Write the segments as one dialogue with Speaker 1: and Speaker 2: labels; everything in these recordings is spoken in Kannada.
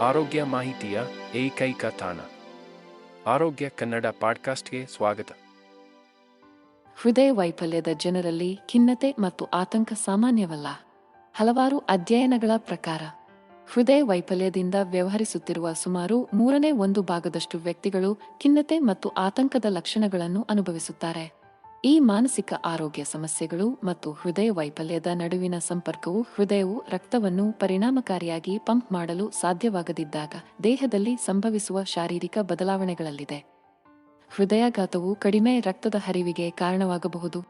Speaker 1: ಆರೋಗ್ಯ ಮಾಹಿತಿಯ ಏಕೈಕ ತಾಣ. ಆರೋಗ್ಯ ಕನ್ನಡ ಪಾಡ್ಕಾಸ್ಟ್ಗೆ ಸ್ವಾಗತ.
Speaker 2: ಹೃದಯ ವೈಫಲ್ಯದ ಜನರಲ್ಲಿ ಖಿನ್ನತೆ ಮತ್ತು ಆತಂಕ ಸಾಮಾನ್ಯವಲ್ಲ. ಹಲವಾರು ಅಧ್ಯಯನಗಳ ಪ್ರಕಾರ, ಹೃದಯ ವೈಫಲ್ಯದಿಂದ ವ್ಯವಹರಿಸುತ್ತಿರುವ ಸುಮಾರು ಮೂರನೇ ಒಂದು ಭಾಗದಷ್ಟು ವ್ಯಕ್ತಿಗಳು ಖಿನ್ನತೆ ಮತ್ತು ಆತಂಕದ ಲಕ್ಷಣಗಳನ್ನು ಅನುಭವಿಸುತ್ತಾರೆ. ಈ ಮಾನಸಿಕ ಆರೋಗ್ಯ ಸಮಸ್ಯೆಗಳು ಮತ್ತು ಹೃದಯ ವೈಫಲ್ಯದ ನಡುವಿನ ಸಂಪರ್ಕವು ಹೃದಯವು ರಕ್ತವನ್ನು ಪರಿಣಾಮಕಾರಿಯಾಗಿ ಪಂಪ್ ಮಾಡಲು ಸಾಧ್ಯವಾಗದಿದ್ದಾಗ ದೇಹದಲ್ಲಿ ಸಂಭವಿಸುವ ಶಾರೀರಿಕ ಬದಲಾವಣೆಗಳಲ್ಲಿದೆ. ಹೃದಯಾಘಾತವು ಕಡಿಮೆ ರಕ್ತದ ಹರಿವಿಗೆ ಕಾರಣವಾಗಬಹುದು.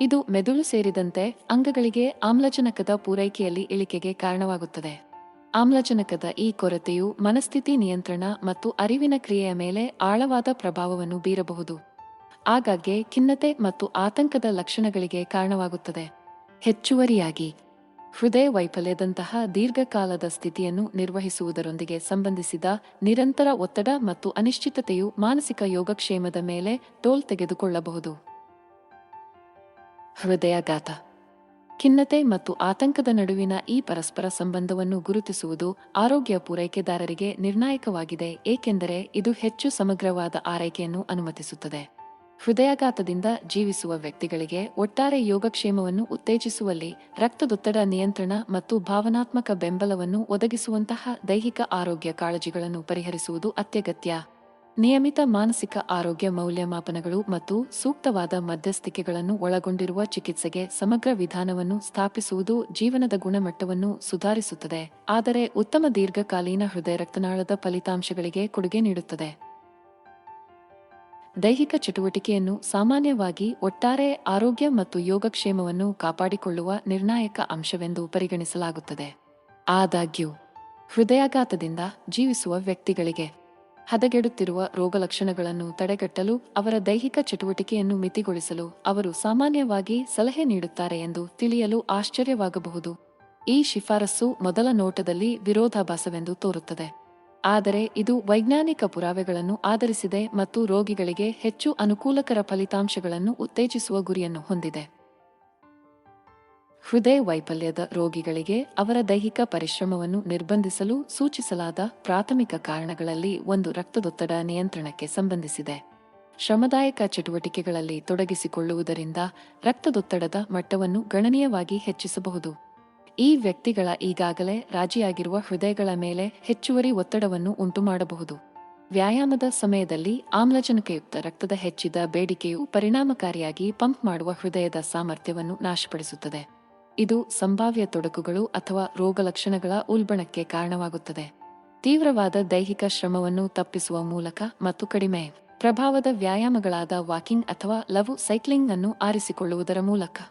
Speaker 2: ಇದು ಮೆದುಳು ಸೇರಿದಂತೆ ಅಂಗಗಳಿಗೆ ಆಮ್ಲಜನಕದ ಪೂರೈಕೆಯಲ್ಲಿ ಇಳಿಕೆಗೆ ಕಾರಣವಾಗುತ್ತದೆ. ಆಮ್ಲಜನಕದ ಈ ಕೊರತೆಯು ಮನಸ್ಥಿತಿ ನಿಯಂತ್ರಣ ಮತ್ತು ಅರಿವಿನ ಕ್ರಿಯೆಯ ಮೇಲೆ ಆಳವಾದ ಪ್ರಭಾವವನ್ನು ಬೀರಬಹುದು. ಆಗಾಗ್ಗೆ ಖಿನ್ನತೆ ಮತ್ತು ಆತಂಕದ ಲಕ್ಷಣಗಳಿಗೆ ಕಾರಣವಾಗುತ್ತದೆ. ಹೆಚ್ಚುವರಿಯಾಗಿ, ಹೃದಯ ವೈಫಲ್ಯದಂತಹ ದೀರ್ಘಕಾಲದ ಸ್ಥಿತಿಯನ್ನು ನಿರ್ವಹಿಸುವುದರೊಂದಿಗೆ ಸಂಬಂಧಿಸಿದ ನಿರಂತರ ಒತ್ತಡ ಮತ್ತು ಅನಿಶ್ಚಿತತೆಯು ಮಾನಸಿಕ ಯೋಗಕ್ಷೇಮದ ಮೇಲೆ ಟೋಲ್ ತೆಗೆದುಕೊಳ್ಳಬಹುದು. ಹೃದಯಾಘಾತ. ಖಿನ್ನತೆ ಮತ್ತು ಆತಂಕದ ನಡುವಿನ ಈ ಪರಸ್ಪರ ಸಂಬಂಧವನ್ನು ಗುರುತಿಸುವುದು ಆರೋಗ್ಯ ಪೂರೈಕೆದಾರರಿಗೆ ನಿರ್ಣಾಯಕವಾಗಿದೆ, ಏಕೆಂದರೆ ಇದು ಹೆಚ್ಚು ಸಮಗ್ರವಾದ ಆರೈಕೆಯನ್ನು ಅನುಮತಿಸುತ್ತದೆ. ಹೃದಯಾಘಾತದಿಂದ ಜೀವಿಸುವ ವ್ಯಕ್ತಿಗಳಿಗೆ ಒಟ್ಟಾರೆ ಯೋಗಕ್ಷೇಮವನ್ನು ಉತ್ತೇಜಿಸುವಲ್ಲಿ ರಕ್ತದೊತ್ತಡ ನಿಯಂತ್ರಣ ಮತ್ತು ಭಾವನಾತ್ಮಕ ಬೆಂಬಲವನ್ನು ಒದಗಿಸುವಂತಹ ದೈಹಿಕ ಆರೋಗ್ಯ ಕಾಳಜಿಗಳನ್ನು ಪರಿಹರಿಸುವುದು ಅತ್ಯಗತ್ಯ. ನಿಯಮಿತ ಮಾನಸಿಕ ಆರೋಗ್ಯ ಮೌಲ್ಯಮಾಪನಗಳು ಮತ್ತು ಸೂಕ್ತವಾದ ಮಧ್ಯಸ್ಥಿಕೆಗಳನ್ನು ಒಳಗೊಂಡಿರುವ ಚಿಕಿತ್ಸೆಗೆ ಸಮಗ್ರ ವಿಧಾನವನ್ನು ಸ್ಥಾಪಿಸುವುದು ಜೀವನದ ಗುಣಮಟ್ಟವನ್ನು ಸುಧಾರಿಸುತ್ತದೆ, ಆದರೆ ಉತ್ತಮ ದೀರ್ಘಕಾಲೀನ ಹೃದಯ ರಕ್ತನಾಳದ ಫಲಿತಾಂಶಗಳಿಗೆ ಕೊಡುಗೆ ನೀಡುತ್ತದೆ. ದೈಹಿಕ ಚಟುವಟಿಕೆಯನ್ನು ಸಾಮಾನ್ಯವಾಗಿ ಒಟ್ಟಾರೆ ಆರೋಗ್ಯ ಮತ್ತು ಯೋಗಕ್ಷೇಮವನ್ನು ಕಾಪಾಡಿಕೊಳ್ಳುವ ನಿರ್ಣಾಯಕ ಅಂಶವೆಂದು ಪರಿಗಣಿಸಲಾಗುತ್ತದೆ. ಆದಾಗ್ಯೂ, ಹೃದಯಾಘಾತದಿಂದ ಜೀವಿಸುವ ವ್ಯಕ್ತಿಗಳಿಗೆ ಹದಗೆಡುತ್ತಿರುವ ರೋಗಲಕ್ಷಣಗಳನ್ನು ತಡೆಗಟ್ಟಲು ಅವರ ದೈಹಿಕ ಚಟುವಟಿಕೆಯನ್ನು ಮಿತಿಗೊಳಿಸಲು ಅವರು ಸಾಮಾನ್ಯವಾಗಿ ಸಲಹೆ ನೀಡುತ್ತಾರೆ ಎಂದು ತಿಳಿಯಲು ಆಶ್ಚರ್ಯವಾಗಬಹುದು. ಈ ಶಿಫಾರಸ್ಸು ಮೊದಲ ನೋಟದಲ್ಲಿ ವಿರೋಧಾಭಾಸವೆಂದು ತೋರುತ್ತದೆ. ಆದರೆ ಇದು ವೈಜ್ಞಾನಿಕ ಪುರಾವೆಗಳನ್ನು ಆಧರಿಸಿದೆ ಮತ್ತು ರೋಗಿಗಳಿಗೆ ಹೆಚ್ಚು ಅನುಕೂಲಕರ ಫಲಿತಾಂಶಗಳನ್ನು ಉತ್ತೇಜಿಸುವ ಗುರಿಯನ್ನು ಹೊಂದಿದೆ. ಹೃದಯ ವೈಫಲ್ಯದ ರೋಗಿಗಳಿಗೆ ಅವರ ದೈಹಿಕ ಪರಿಶ್ರಮವನ್ನು ನಿರ್ಬಂಧಿಸಲು ಸೂಚಿಸಲಾದ ಪ್ರಾಥಮಿಕ ಕಾರಣಗಳಲ್ಲಿ ಒಂದು ರಕ್ತದೊತ್ತಡ ನಿಯಂತ್ರಣಕ್ಕೆ ಸಂಬಂಧಿಸಿದೆ. ಶ್ರಮದಾಯಕ ಚಟುವಟಿಕೆಗಳಲ್ಲಿ ತೊಡಗಿಸಿಕೊಳ್ಳುವುದರಿಂದ ರಕ್ತದೊತ್ತಡದ ಮಟ್ಟವನ್ನು ಗಣನೀಯವಾಗಿ ಹೆಚ್ಚಿಸಬಹುದು. ಈ ವ್ಯಕ್ತಿಗಳ ಈಗಾಗಲೇ ರಾಜಿಯಾಗಿರುವ ಹೃದಯಗಳ ಮೇಲೆ ಹೆಚ್ಚುವರಿ ಒತ್ತಡವನ್ನು ಉಂಟುಮಾಡಬಹುದು. ವ್ಯಾಯಾಮದ ಸಮಯದಲ್ಲಿ ಆಮ್ಲಜನಕಯುಕ್ತ ರಕ್ತದ ಹೆಚ್ಚಿದ ಬೇಡಿಕೆಯು ಪರಿಣಾಮಕಾರಿಯಾಗಿ ಪಂಪ್ ಮಾಡುವ ಹೃದಯದ ಸಾಮರ್ಥ್ಯವನ್ನು ನಾಶಪಡಿಸುತ್ತದೆ. ಇದು ಸಂಭಾವ್ಯ ತೊಡಕುಗಳು ಅಥವಾ ರೋಗಲಕ್ಷಣಗಳ ಉಲ್ಬಣಕ್ಕೆ ಕಾರಣವಾಗುತ್ತದೆ. ತೀವ್ರವಾದ ದೈಹಿಕ ಶ್ರಮವನ್ನು ತಪ್ಪಿಸುವ ಮೂಲಕ ಮತ್ತು ಕಡಿಮೆ ಪ್ರಭಾವದ ವ್ಯಾಯಾಮಗಳಾದ ವಾಕಿಂಗ್ ಅಥವಾ ಲಘು ಸೈಕ್ಲಿಂಗ್ ಅನ್ನು ಆರಿಸಿಕೊಳ್ಳುವುದರ ಮೂಲಕ.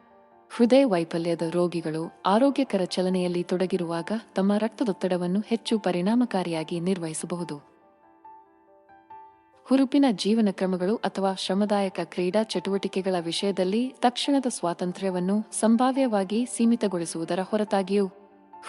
Speaker 2: ಹೃದಯ ವೈಫಲ್ಯದ ರೋಗಿಗಳು ಆರೋಗ್ಯಕರ ಚಲನೆಯಲ್ಲಿ ತೊಡಗಿರುವಾಗ ತಮ್ಮ ರಕ್ತದೊತ್ತಡವನ್ನು ಹೆಚ್ಚು ಪರಿಣಾಮಕಾರಿಯಾಗಿ ನಿರ್ವಹಿಸಬಹುದು. ಹುರುಪಿನ ಜೀವನ ಕ್ರಮಗಳು ಅಥವಾ ಶ್ರಮದಾಯಕ ಕ್ರೀಡಾ ಚಟುವಟಿಕೆಗಳ ವಿಷಯದಲ್ಲಿ ತಕ್ಷಣದ ಸ್ವಾತಂತ್ರ್ಯವನ್ನು ಸಂಭಾವ್ಯವಾಗಿ ಸೀಮಿತಗೊಳಿಸುವುದರ ಹೊರತಾಗಿಯೂ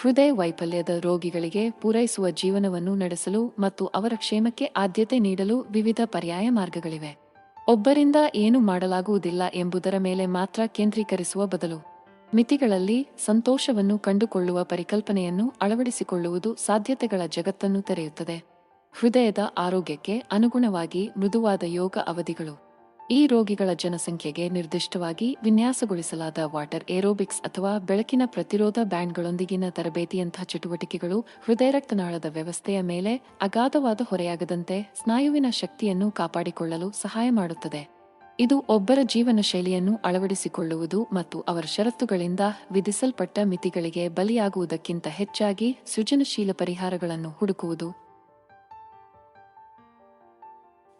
Speaker 2: ಹೃದಯ ವೈಫಲ್ಯದ ರೋಗಿಗಳಿಗೆ ಪೂರೈಸುವ ಜೀವನವನ್ನು ನಡೆಸಲು ಮತ್ತು ಅವರ ಕ್ಷೇಮಕ್ಕೆ ಆದ್ಯತೆ ನೀಡಲು ವಿವಿಧ ಪರ್ಯಾಯ ಮಾರ್ಗಗಳಿವೆ. ಒಬ್ಬರಿಂದ ಏನು ಮಾಡಲಾಗುವುದಿಲ್ಲ ಎಂಬುದರ ಮೇಲೆ ಮಾತ್ರ ಕೇಂದ್ರೀಕರಿಸುವ ಬದಲು ಮಿತಿಗಳಲ್ಲಿ ಸಂತೋಷವನ್ನು ಕಂಡುಕೊಳ್ಳುವ ಪರಿಕಲ್ಪನೆಯನ್ನು ಅಳವಡಿಸಿಕೊಳ್ಳುವುದು ಸಾಧ್ಯತೆಗಳ ಜಗತ್ತನ್ನು ತೆರೆಯುತ್ತದೆ. ಹೃದಯದ ಆರೋಗ್ಯಕ್ಕೆ ಅನುಗುಣವಾಗಿ ಮೃದುವಾದ ಯೋಗ ಅವಧಿಗಳು. ಈ ರೋಗಿಗಳ ಜನಸಂಖ್ಯೆಗೆ ನಿರ್ದಿಷ್ಟವಾಗಿ ವಿನ್ಯಾಸಗೊಳಿಸಲಾದ ವಾಟರ್ ಏರೋಬಿಕ್ಸ್ ಅಥವಾ ಬೆಳಕಿನ ಪ್ರತಿರೋಧ ಬ್ಯಾಂಡ್ಗಳೊಂದಿಗಿನ ತರಬೇತಿಯಂತಹ ಚಟುವಟಿಕೆಗಳು ಹೃದಯ ರಕ್ತನಾಳದ ವ್ಯವಸ್ಥೆಯ ಮೇಲೆ ಅಗಾಧವಾದ ಹೊರೆಯಾಗದಂತೆ ಸ್ನಾಯುವಿನ ಶಕ್ತಿಯನ್ನು ಕಾಪಾಡಿಕೊಳ್ಳಲು ಸಹಾಯ ಮಾಡುತ್ತದೆ. ಇದು ಒಬ್ಬರ ಜೀವನ ಶೈಲಿಯನ್ನು ಅಳವಡಿಸಿಕೊಳ್ಳುವುದು ಮತ್ತು ಅವರ ಷರತ್ತುಗಳಿಂದ ವಿಧಿಸಲ್ಪಟ್ಟ ಮಿತಿಗಳಿಗೆ ಬಲಿಯಾಗುವುದಕ್ಕಿಂತ ಹೆಚ್ಚಾಗಿ ಸೃಜನಶೀಲ ಪರಿಹಾರಗಳನ್ನು ಹುಡುಕುವುದು.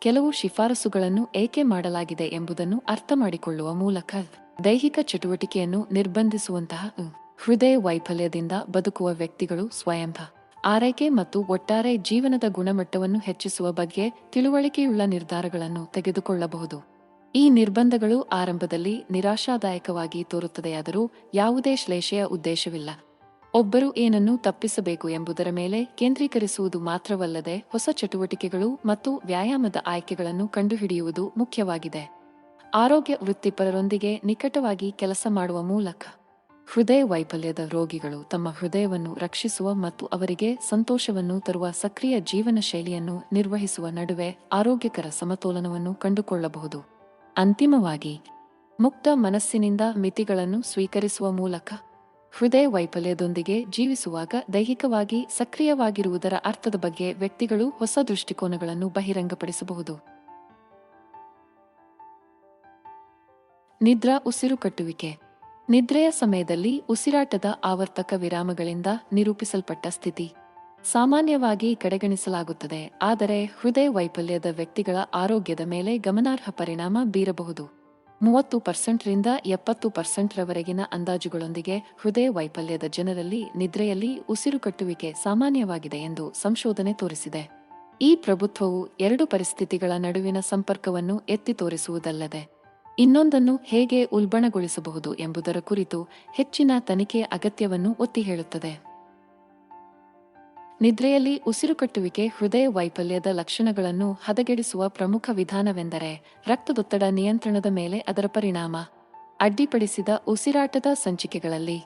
Speaker 2: ಕೆಲವು ಶಿಫಾರಸುಗಳನ್ನು ಏಕೆ ಮಾಡಲಾಗಿದೆ ಎಂಬುದನ್ನು ಅರ್ಥ ಮಾಡಿಕೊಳ್ಳುವ ಮೂಲಕ ದೈಹಿಕ ಚಟುವಟಿಕೆಯನ್ನು ನಿರ್ಬಂಧಿಸುವಂತಹ ಹೃದಯ ವೈಫಲ್ಯದಿಂದ ಬದುಕುವ ವ್ಯಕ್ತಿಗಳು ಸ್ವಯಂಭ ಆರೈಕೆ ಮತ್ತು ಒಟ್ಟಾರೆ ಜೀವನದ ಗುಣಮಟ್ಟವನ್ನು ಹೆಚ್ಚಿಸುವ ಬಗ್ಗೆ ತಿಳುವಳಿಕೆಯುಳ್ಳ ನಿರ್ಧಾರಗಳನ್ನು ತೆಗೆದುಕೊಳ್ಳಬಹುದು. ಈ ನಿರ್ಬಂಧಗಳು ಆರಂಭದಲ್ಲಿ ನಿರಾಶಾದಾಯಕವಾಗಿ ತೋರುತ್ತದೆಯಾದರೂ ಯಾವುದೇ ಶ್ಲೇಷೆಯ ಉದ್ದೇಶವಿಲ್ಲ. ಒಬ್ಬರು ಏನನ್ನು ತಪ್ಪಿಸಬೇಕು ಎಂಬುದರ ಮೇಲೆ ಕೇಂದ್ರೀಕರಿಸುವುದು ಮಾತ್ರವಲ್ಲದೆ ಹೊಸ ಚಟುವಟಿಕೆಗಳು ಮತ್ತು ವ್ಯಾಯಾಮದ ಆಯ್ಕೆಗಳನ್ನು ಕಂಡುಹಿಡಿಯುವುದು ಮುಖ್ಯವಾಗಿದೆ. ಆರೋಗ್ಯ ವೃತ್ತಿಪರರೊಂದಿಗೆ ನಿಕಟವಾಗಿ ಕೆಲಸ ಮಾಡುವ ಮೂಲಕ ಹೃದಯ ವೈಫಲ್ಯದ ರೋಗಿಗಳು ತಮ್ಮ ಹೃದಯವನ್ನು ರಕ್ಷಿಸುವ ಮತ್ತು ಅವರಿಗೆ ಸಂತೋಷವನ್ನು ತರುವ ಸಕ್ರಿಯ ಜೀವನ ಶೈಲಿಯನ್ನು ನಿರ್ವಹಿಸುವ ನಡುವೆ ಆರೋಗ್ಯಕರ ಸಮತೋಲನವನ್ನು ಕಂಡುಕೊಳ್ಳಬಹುದು. ಅಂತಿಮವಾಗಿ, ಮುಕ್ತ ಮನಸ್ಸಿನಿಂದ ಮಿತಿಗಳನ್ನು ಸ್ವೀಕರಿಸುವ ಮೂಲಕ ಹೃದಯ ವೈಫಲ್ಯದೊಂದಿಗೆ ಜೀವಿಸುವಾಗ ದೈಹಿಕವಾಗಿ ಸಕ್ರಿಯವಾಗಿರುವುದರ ಅರ್ಥದ ಬಗ್ಗೆ ವ್ಯಕ್ತಿಗಳು ಹೊಸ ದೃಷ್ಟಿಕೋನಗಳನ್ನು ಬಹಿರಂಗಪಡಿಸಬಹುದು. ನಿದ್ರಾ ಉಸಿರು ಕಟ್ಟುವಿಕೆ. ನಿದ್ರೆಯ ಸಮಯದಲ್ಲಿ ಉಸಿರಾಟದ ಆವರ್ತಕ ವಿರಾಮಗಳಿಂದ ನಿರೂಪಿಸಲ್ಪಟ್ಟ ಸ್ಥಿತಿ. ಸಾಮಾನ್ಯವಾಗಿ ಕಡೆಗಣಿಸಲಾಗುತ್ತದೆ, ಆದರೆ ಹೃದಯ ವೈಫಲ್ಯದ ವ್ಯಕ್ತಿಗಳ ಆರೋಗ್ಯದ ಮೇಲೆ ಗಮನಾರ್ಹ ಪರಿಣಾಮ ಬೀರಬಹುದು. ಮೂವತ್ತು ಪರ್ಸೆಂಟ್ರಿಂದ ಎಪ್ಪತ್ತು ಪರ್ಸೆಂಟ್ರವರೆಗಿನ ಅಂದಾಜುಗಳೊಂದಿಗೆ ಹೃದಯ ವೈಫಲ್ಯದ ಜನರಲ್ಲಿ ನಿದ್ರೆಯಲ್ಲಿ ಉಸಿರುಕಟ್ಟುವಿಕೆ ಸಾಮಾನ್ಯವಾಗಿದೆ ಎಂದು ಸಂಶೋಧನೆ ತೋರಿಸಿದೆ. ಈ ಪ್ರಭುತ್ವವು ಎರಡು ಪರಿಸ್ಥಿತಿಗಳ ನಡುವಿನ ಸಂಪರ್ಕವನ್ನು ಎತ್ತಿ ತೋರಿಸುವುದಲ್ಲದೆ, ಇನ್ನೊಂದನ್ನು ಹೇಗೆ ಉಲ್ಬಣಗೊಳಿಸಬಹುದು ಎಂಬುದರ ಕುರಿತು ಹೆಚ್ಚಿನ ತನಿಖೆಯ ಅಗತ್ಯವನ್ನು ಒತ್ತಿ ಹೇಳುತ್ತದೆ ನಿದ್ರೆಯಲ್ಲಿ ಉಸಿರುಕಟ್ಟುವಿಕೆ ಹೃದಯ ವೈಫಲ್ಯದ ಲಕ್ಷಣಗಳನ್ನು ಹದಗೆಡಿಸುವ ಪ್ರಮುಖ ವಿಧಾನವೆಂದರೆ ರಕ್ತದೊತ್ತಡ ನಿಯಂತ್ರಣದ ಮೇಲೆ ಅದರ ಪರಿಣಾಮ. ಅಡ್ಡಿಪಡಿಸಿದ ಉಸಿರಾಟದ ಸಂಚಿಕೆಗಳಲ್ಲಿ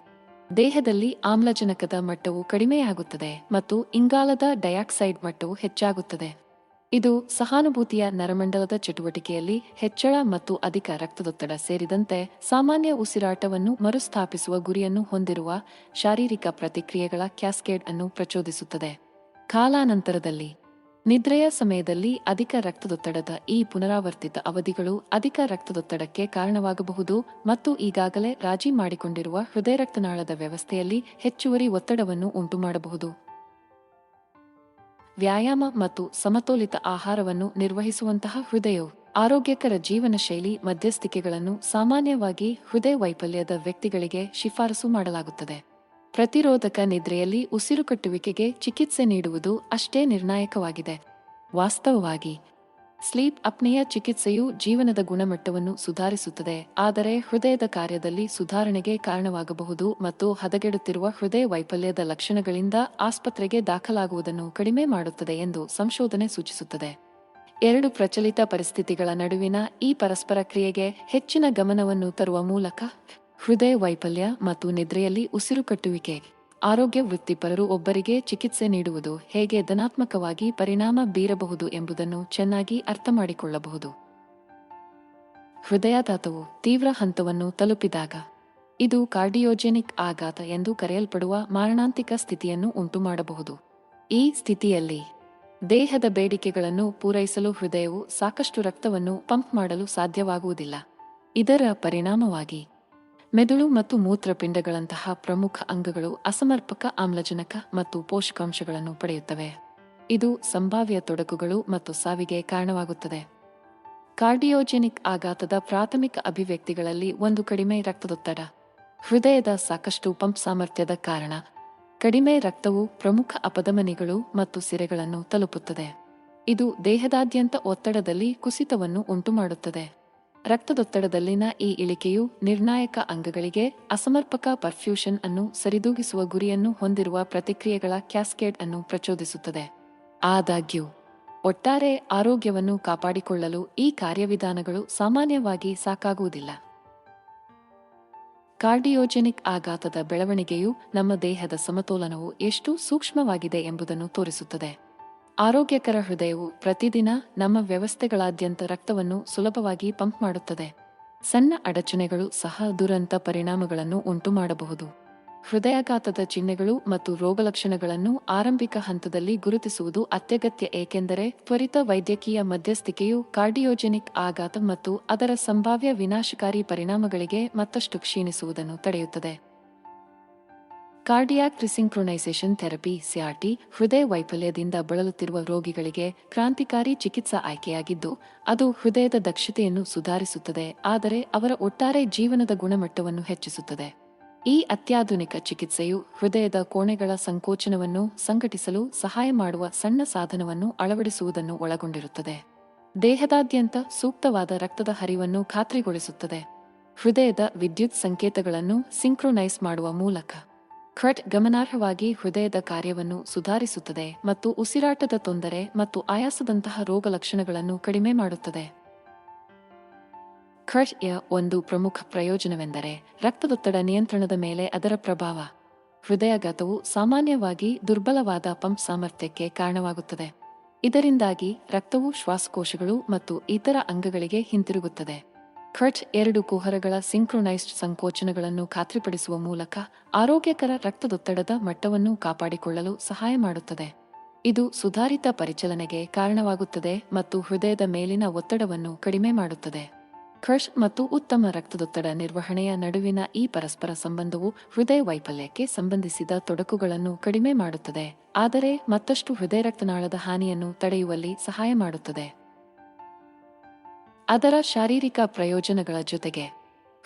Speaker 2: ದೇಹದಲ್ಲಿ ಆಮ್ಲಜನಕದ ಮಟ್ಟವು ಕಡಿಮೆಯಾಗುತ್ತದೆ ಮತ್ತು ಇಂಗಾಲದ ಡೈಆಕ್ಸೈಡ್ ಮಟ್ಟವು ಹೆಚ್ಚಾಗುತ್ತದೆ. ಇದು ಸಹಾನುಭೂತಿಯ ನರಮಂಡಲದ ಚಟುವಟಿಕೆಯಲ್ಲಿ ಹೆಚ್ಚಳ ಮತ್ತು ಅಧಿಕ ರಕ್ತದೊತ್ತಡ ಸೇರಿದಂತೆ ಸಾಮಾನ್ಯ ಉಸಿರಾಟವನ್ನು ಮರುಸ್ಥಾಪಿಸುವ ಗುರಿಯನ್ನು ಹೊಂದಿರುವ ಶಾರೀರಿಕ ಪ್ರತಿಕ್ರಿಯೆಗಳ ಕ್ಯಾಸ್ಕೇಡ್ ಅನ್ನು ಪ್ರಚೋದಿಸುತ್ತದೆ. ಕಾಲಾನಂತರದಲ್ಲಿ ನಿದ್ರೆಯ ಸಮಯದಲ್ಲಿ ಅಧಿಕ ರಕ್ತದೊತ್ತಡದ ಈ ಪುನರಾವರ್ತಿತ ಅವಧಿಗಳು ಅಧಿಕ ರಕ್ತದೊತ್ತಡಕ್ಕೆ ಕಾರಣವಾಗಬಹುದು ಮತ್ತು ಈಗಾಗಲೇ ರಾಜಿ ಮಾಡಿಕೊಂಡಿರುವ ಹೃದಯ ರಕ್ತನಾಳದ ವ್ಯವಸ್ಥೆಯಲ್ಲಿ ಹೆಚ್ಚುವರಿ ಒತ್ತಡವನ್ನು ಉಂಟುಮಾಡಬಹುದು. ವ್ಯಾಯಾಮ ಮತ್ತು ಸಮತೋಲಿತ ಆಹಾರವನ್ನು ನಿರ್ವಹಿಸುವಂತಹ ಹೃದಯವು ಆರೋಗ್ಯಕರ ಜೀವನ ಶೈಲಿ ಮಧ್ಯಸ್ಥಿಕೆಗಳನ್ನು ಸಾಮಾನ್ಯವಾಗಿ ಹೃದಯ ವೈಫಲ್ಯದ ವ್ಯಕ್ತಿಗಳಿಗೆ ಶಿಫಾರಸು ಮಾಡಲಾಗುತ್ತದೆ. ಪ್ರತಿರೋಧಕ ನಿದ್ರೆಯಲ್ಲಿ ಉಸಿರುಕಟ್ಟುವಿಕೆಗೆ ಚಿಕಿತ್ಸೆ ನೀಡುವುದು ಅಷ್ಟೇ ನಿರ್ಣಾಯಕವಾಗಿದೆ. ವಾಸ್ತವವಾಗಿ ಸ್ಲೀಪ್ ಅಪ್ನೆಯ ಚಿಕಿತ್ಸೆಯು ಜೀವನದ ಗುಣಮಟ್ಟವನ್ನು ಸುಧಾರಿಸುತ್ತದೆ, ಆದರೆ ಹೃದಯದ ಕಾರ್ಯದಲ್ಲಿ ಸುಧಾರಣೆಗೆ ಕಾರಣವಾಗಬಹುದು ಮತ್ತು ಹದಗೆಡುತ್ತಿರುವ ಹೃದಯ ವೈಫಲ್ಯದ ಲಕ್ಷಣಗಳಿಂದ ಆಸ್ಪತ್ರೆಗೆ ದಾಖಲಾಗುವುದನ್ನು ಕಡಿಮೆ ಮಾಡುತ್ತದೆ ಎಂದು ಸಂಶೋಧನೆ ಸೂಚಿಸುತ್ತದೆ. ಎರಡು ಪ್ರಚಲಿತ ಪರಿಸ್ಥಿತಿಗಳ ನಡುವಿನ ಈ ಪರಸ್ಪರ ಕ್ರಿಯೆಗೆ ಹೆಚ್ಚಿನ ಗಮನವನ್ನು ತರುವ ಮೂಲಕ ಹೃದಯ ವೈಫಲ್ಯ ಮತ್ತು ನಿದ್ರೆಯಲ್ಲಿ ಉಸಿರುಕಟ್ಟುವಿಕೆ ಆರೋಗ್ಯ ವೃತ್ತಿಪರರು ಒಬ್ಬರಿಗೆ ಚಿಕಿತ್ಸೆ ನೀಡುವುದು ಹೇಗೆ ಧನಾತ್ಮಕವಾಗಿ ಪರಿಣಾಮ ಬೀರಬಹುದು ಎಂಬುದನ್ನು ಚೆನ್ನಾಗಿ ಅರ್ಥಮಾಡಿಕೊಳ್ಳಬಹುದು. ಹೃದಯಾಘಾತವು ತೀವ್ರ ಹಂತವನ್ನು ತಲುಪಿದಾಗ ಇದು ಕಾರ್ಡಿಯೋಜೆನಿಕ್ ಆಘಾತ ಎಂದು ಕರೆಯಲ್ಪಡುವ ಮಾರಣಾಂತಿಕ ಸ್ಥಿತಿಯನ್ನು ಉಂಟುಮಾಡಬಹುದು. ಈ ಸ್ಥಿತಿಯಲ್ಲಿ ದೇಹದ ಬೇಡಿಕೆಗಳನ್ನು ಪೂರೈಸಲು ಹೃದಯವು ಸಾಕಷ್ಟು ರಕ್ತವನ್ನು ಪಂಪ್ ಮಾಡಲು ಸಾಧ್ಯವಾಗುವುದಿಲ್ಲ. ಇದರ ಪರಿಣಾಮವಾಗಿ ಮೆದುಳು ಮತ್ತು ಮೂತ್ರಪಿಂಡಗಳಂತಹ ಪ್ರಮುಖ ಅಂಗಗಳು ಅಸಮರ್ಪಕ ಆಮ್ಲಜನಕ ಮತ್ತು ಪೋಷಕಾಂಶಗಳನ್ನು ಪಡೆಯುತ್ತವೆ. ಇದು ಸಂಭಾವ್ಯ ತೊಡಕುಗಳು ಮತ್ತು ಸಾವಿಗೆ ಕಾರಣವಾಗುತ್ತದೆ. ಕಾರ್ಡಿಯೋಜೆನಿಕ್ ಆಘಾತದ ಪ್ರಾಥಮಿಕ ಅಭಿವ್ಯಕ್ತಿಗಳಲ್ಲಿ ಒಂದು ಕಡಿಮೆ ರಕ್ತದೊತ್ತಡ. ಹೃದಯದ ಸಾಕಷ್ಟು ಪಂಪ್ ಸಾಮರ್ಥ್ಯದ ಕಾರಣ, ಕಡಿಮೆ ರಕ್ತವು ಪ್ರಮುಖ ಅಪಧಮನಿಗಳು ಮತ್ತು ಸಿರೆಗಳನ್ನು ತಲುಪುತ್ತದೆ. ಇದು ದೇಹದಾದ್ಯಂತ ಒತ್ತಡದಲ್ಲಿ ಕುಸಿತವನ್ನು ಉಂಟುಮಾಡುತ್ತದೆ. ರಕ್ತದೊತ್ತಡದಲ್ಲಿನ ಈ ಇಳಿಕೆಯು ನಿರ್ಣಾಯಕ ಅಂಗಗಳಿಗೆ ಅಸಮರ್ಪಕ ಪರ್ಫ್ಯೂಷನ್ ಅನ್ನು ಸರಿದೂಗಿಸುವ ಗುರಿಯನ್ನು ಹೊಂದಿರುವ ಪ್ರತಿಕ್ರಿಯೆಗಳ ಕ್ಯಾಸ್ಕೇಡ್ ಅನ್ನು ಪ್ರಚೋದಿಸುತ್ತದೆ. ಆದಾಗ್ಯೂ, ಒಟ್ಟಾರೆ ಆರೋಗ್ಯವನ್ನು ಕಾಪಾಡಿಕೊಳ್ಳಲು ಈ ಕಾರ್ಯವಿಧಾನಗಳು ಸಾಮಾನ್ಯವಾಗಿ ಸಾಕಾಗುವುದಿಲ್ಲ. ಕಾರ್ಡಿಯೋಜೆನಿಕ್ ಆಘಾತದ ಬೆಳವಣಿಗೆಯು ನಮ್ಮ ದೇಹದ ಸಮತೋಲನವು ಎಷ್ಟು ಸೂಕ್ಷ್ಮವಾಗಿದೆ ಎಂಬುದನ್ನು ತೋರಿಸುತ್ತದೆ. ಆರೋಗ್ಯಕರ ಹೃದಯವು ಪ್ರತಿದಿನ ನಮ್ಮ ವ್ಯವಸ್ಥೆಗಳಾದ್ಯಂತ ರಕ್ತವನ್ನು ಸುಲಭವಾಗಿ ಪಂಪ್ ಮಾಡುತ್ತದೆ. ಸಣ್ಣ ಅಡಚಣೆಗಳು ಸಹ ದುರಂತ ಪರಿಣಾಮಗಳನ್ನು ಉಂಟುಮಾಡಬಹುದು. ಹೃದಯಾಘಾತದ ಚಿಹ್ನೆಗಳು ಮತ್ತು ರೋಗಲಕ್ಷಣಗಳನ್ನು ಆರಂಭಿಕ ಹಂತದಲ್ಲಿ ಗುರುತಿಸುವುದು ಅತ್ಯಗತ್ಯ, ಏಕೆಂದರೆ ತ್ವರಿತ ವೈದ್ಯಕೀಯ ಮಧ್ಯಸ್ಥಿಕೆಯು ಕಾರ್ಡಿಯೋಜೆನಿಕ್ ಆಘಾತ ಮತ್ತು ಅದರ ಸಂಭಾವ್ಯ ವಿನಾಶಕಾರಿ ಪರಿಣಾಮಗಳಿಗೆ ಮತ್ತಷ್ಟು ಕ್ಷೀಣಿಸುವುದನ್ನು ತಡೆಯುತ್ತದೆ. ಕಾರ್ಡಿಯಾಕ್ ರಿಸಿಂಕ್ರೊನೈಸೇಷನ್ ಥೆರಪಿ ಸಿಆರ್ಟಿ ಹೃದಯ ವೈಫಲ್ಯದಿಂದ ಬಳಲುತ್ತಿರುವ ರೋಗಿಗಳಿಗೆ ಕ್ರಾಂತಿಕಾರಿ ಚಿಕಿತ್ಸಾ ಆಯ್ಕೆಯಾಗಿದ್ದು, ಅದು ಹೃದಯದ ದಕ್ಷತೆಯನ್ನು ಸುಧಾರಿಸುತ್ತದೆ, ಆದರೆ ಅವರ ಒಟ್ಟಾರೆ ಜೀವನದ ಗುಣಮಟ್ಟವನ್ನು ಹೆಚ್ಚಿಸುತ್ತದೆ. ಈ ಅತ್ಯಾಧುನಿಕ ಚಿಕಿತ್ಸೆಯು ಹೃದಯದ ಕೋಣೆಗಳ ಸಂಕೋಚನವನ್ನು ಸಂಘಟಿಸಲು ಸಹಾಯ ಮಾಡುವ ಸಣ್ಣ ಸಾಧನವನ್ನು ಅಳವಡಿಸುವುದನ್ನು ಒಳಗೊಂಡಿರುತ್ತದೆ. ದೇಹದಾದ್ಯಂತ ಸೂಕ್ತವಾದ ರಕ್ತದ ಹರಿವನ್ನು ಖಾತ್ರಿಗೊಳಿಸುತ್ತದೆ. ಹೃದಯದ ವಿದ್ಯುತ್ ಸಂಕೇತಗಳನ್ನು ಸಿಂಕ್ರೊನೈಸ್ ಮಾಡುವ ಮೂಲಕ. ಖಟ್ ಗಮನಾರ್ಹವಾಗಿ ಹೃದಯದ ಕಾರ್ಯವನ್ನು ಸುಧಾರಿಸುತ್ತದೆ ಮತ್ತು ಉಸಿರಾಟದ ತೊಂದರೆ ಮತ್ತು ಆಯಾಸದಂತಹ ರೋಗಲಕ್ಷಣಗಳನ್ನು ಕಡಿಮೆ ಮಾಡುತ್ತದೆ. ಖಟ್ ಯ ಒಂದು ಪ್ರಮುಖ ಪ್ರಯೋಜನವೆಂದರೆ ರಕ್ತದೊತ್ತಡ ನಿಯಂತ್ರಣದ ಮೇಲೆ ಅದರ ಪ್ರಭಾವ. ಹೃದಯಾಘಾತವು ಸಾಮಾನ್ಯವಾಗಿ ದುರ್ಬಲವಾದ ಪಂಪ್ ಸಾಮರ್ಥ್ಯಕ್ಕೆ ಕಾರಣವಾಗುತ್ತದೆ. ಇದರಿಂದಾಗಿ ರಕ್ತವು ಶ್ವಾಸಕೋಶಗಳು ಮತ್ತು ಇತರ ಅಂಗಗಳಿಗೆ ಹಿಂತಿರುಗುತ್ತದೆ. ಖಟ್ ಎರಡು ಕುಹರಗಳ ಸಿಂಕ್ರೊನೈಸ್ಡ್ ಸಂಕೋಚನಗಳನ್ನು ಖಾತ್ರಿಪಡಿಸುವ ಮೂಲಕ ಆರೋಗ್ಯಕರ ರಕ್ತದೊತ್ತಡದ ಮಟ್ಟವನ್ನು ಕಾಪಾಡಿಕೊಳ್ಳಲು ಸಹಾಯ ಮಾಡುತ್ತದೆ. ಇದು ಸುಧಾರಿತ ಪರಿಚಲನೆಗೆ ಕಾರಣವಾಗುತ್ತದೆ ಮತ್ತು ಹೃದಯದ ಮೇಲಿನ ಒತ್ತಡವನ್ನು ಕಡಿಮೆ ಮಾಡುತ್ತದೆ. ಖರ್ಷ್ ಮತ್ತು ಉತ್ತಮ ರಕ್ತದೊತ್ತಡ ನಿರ್ವಹಣೆಯ ನಡುವಿನ ಈ ಪರಸ್ಪರ ಸಂಬಂಧವು ಹೃದಯ ವೈಫಲ್ಯಕ್ಕೆ ಸಂಬಂಧಿಸಿದ ತೊಡಕುಗಳನ್ನು ಕಡಿಮೆ ಮಾಡುತ್ತದೆ, ಆದರೆ ಮತ್ತಷ್ಟು ಹೃದಯ ರಕ್ತನಾಳದ ಹಾನಿಯನ್ನು ತಡೆಯುವಲ್ಲಿ ಸಹಾಯ ಮಾಡುತ್ತದೆ. ಅದರ ಶಾರೀರಿಕ ಪ್ರಯೋಜನಗಳ ಜೊತೆಗೆ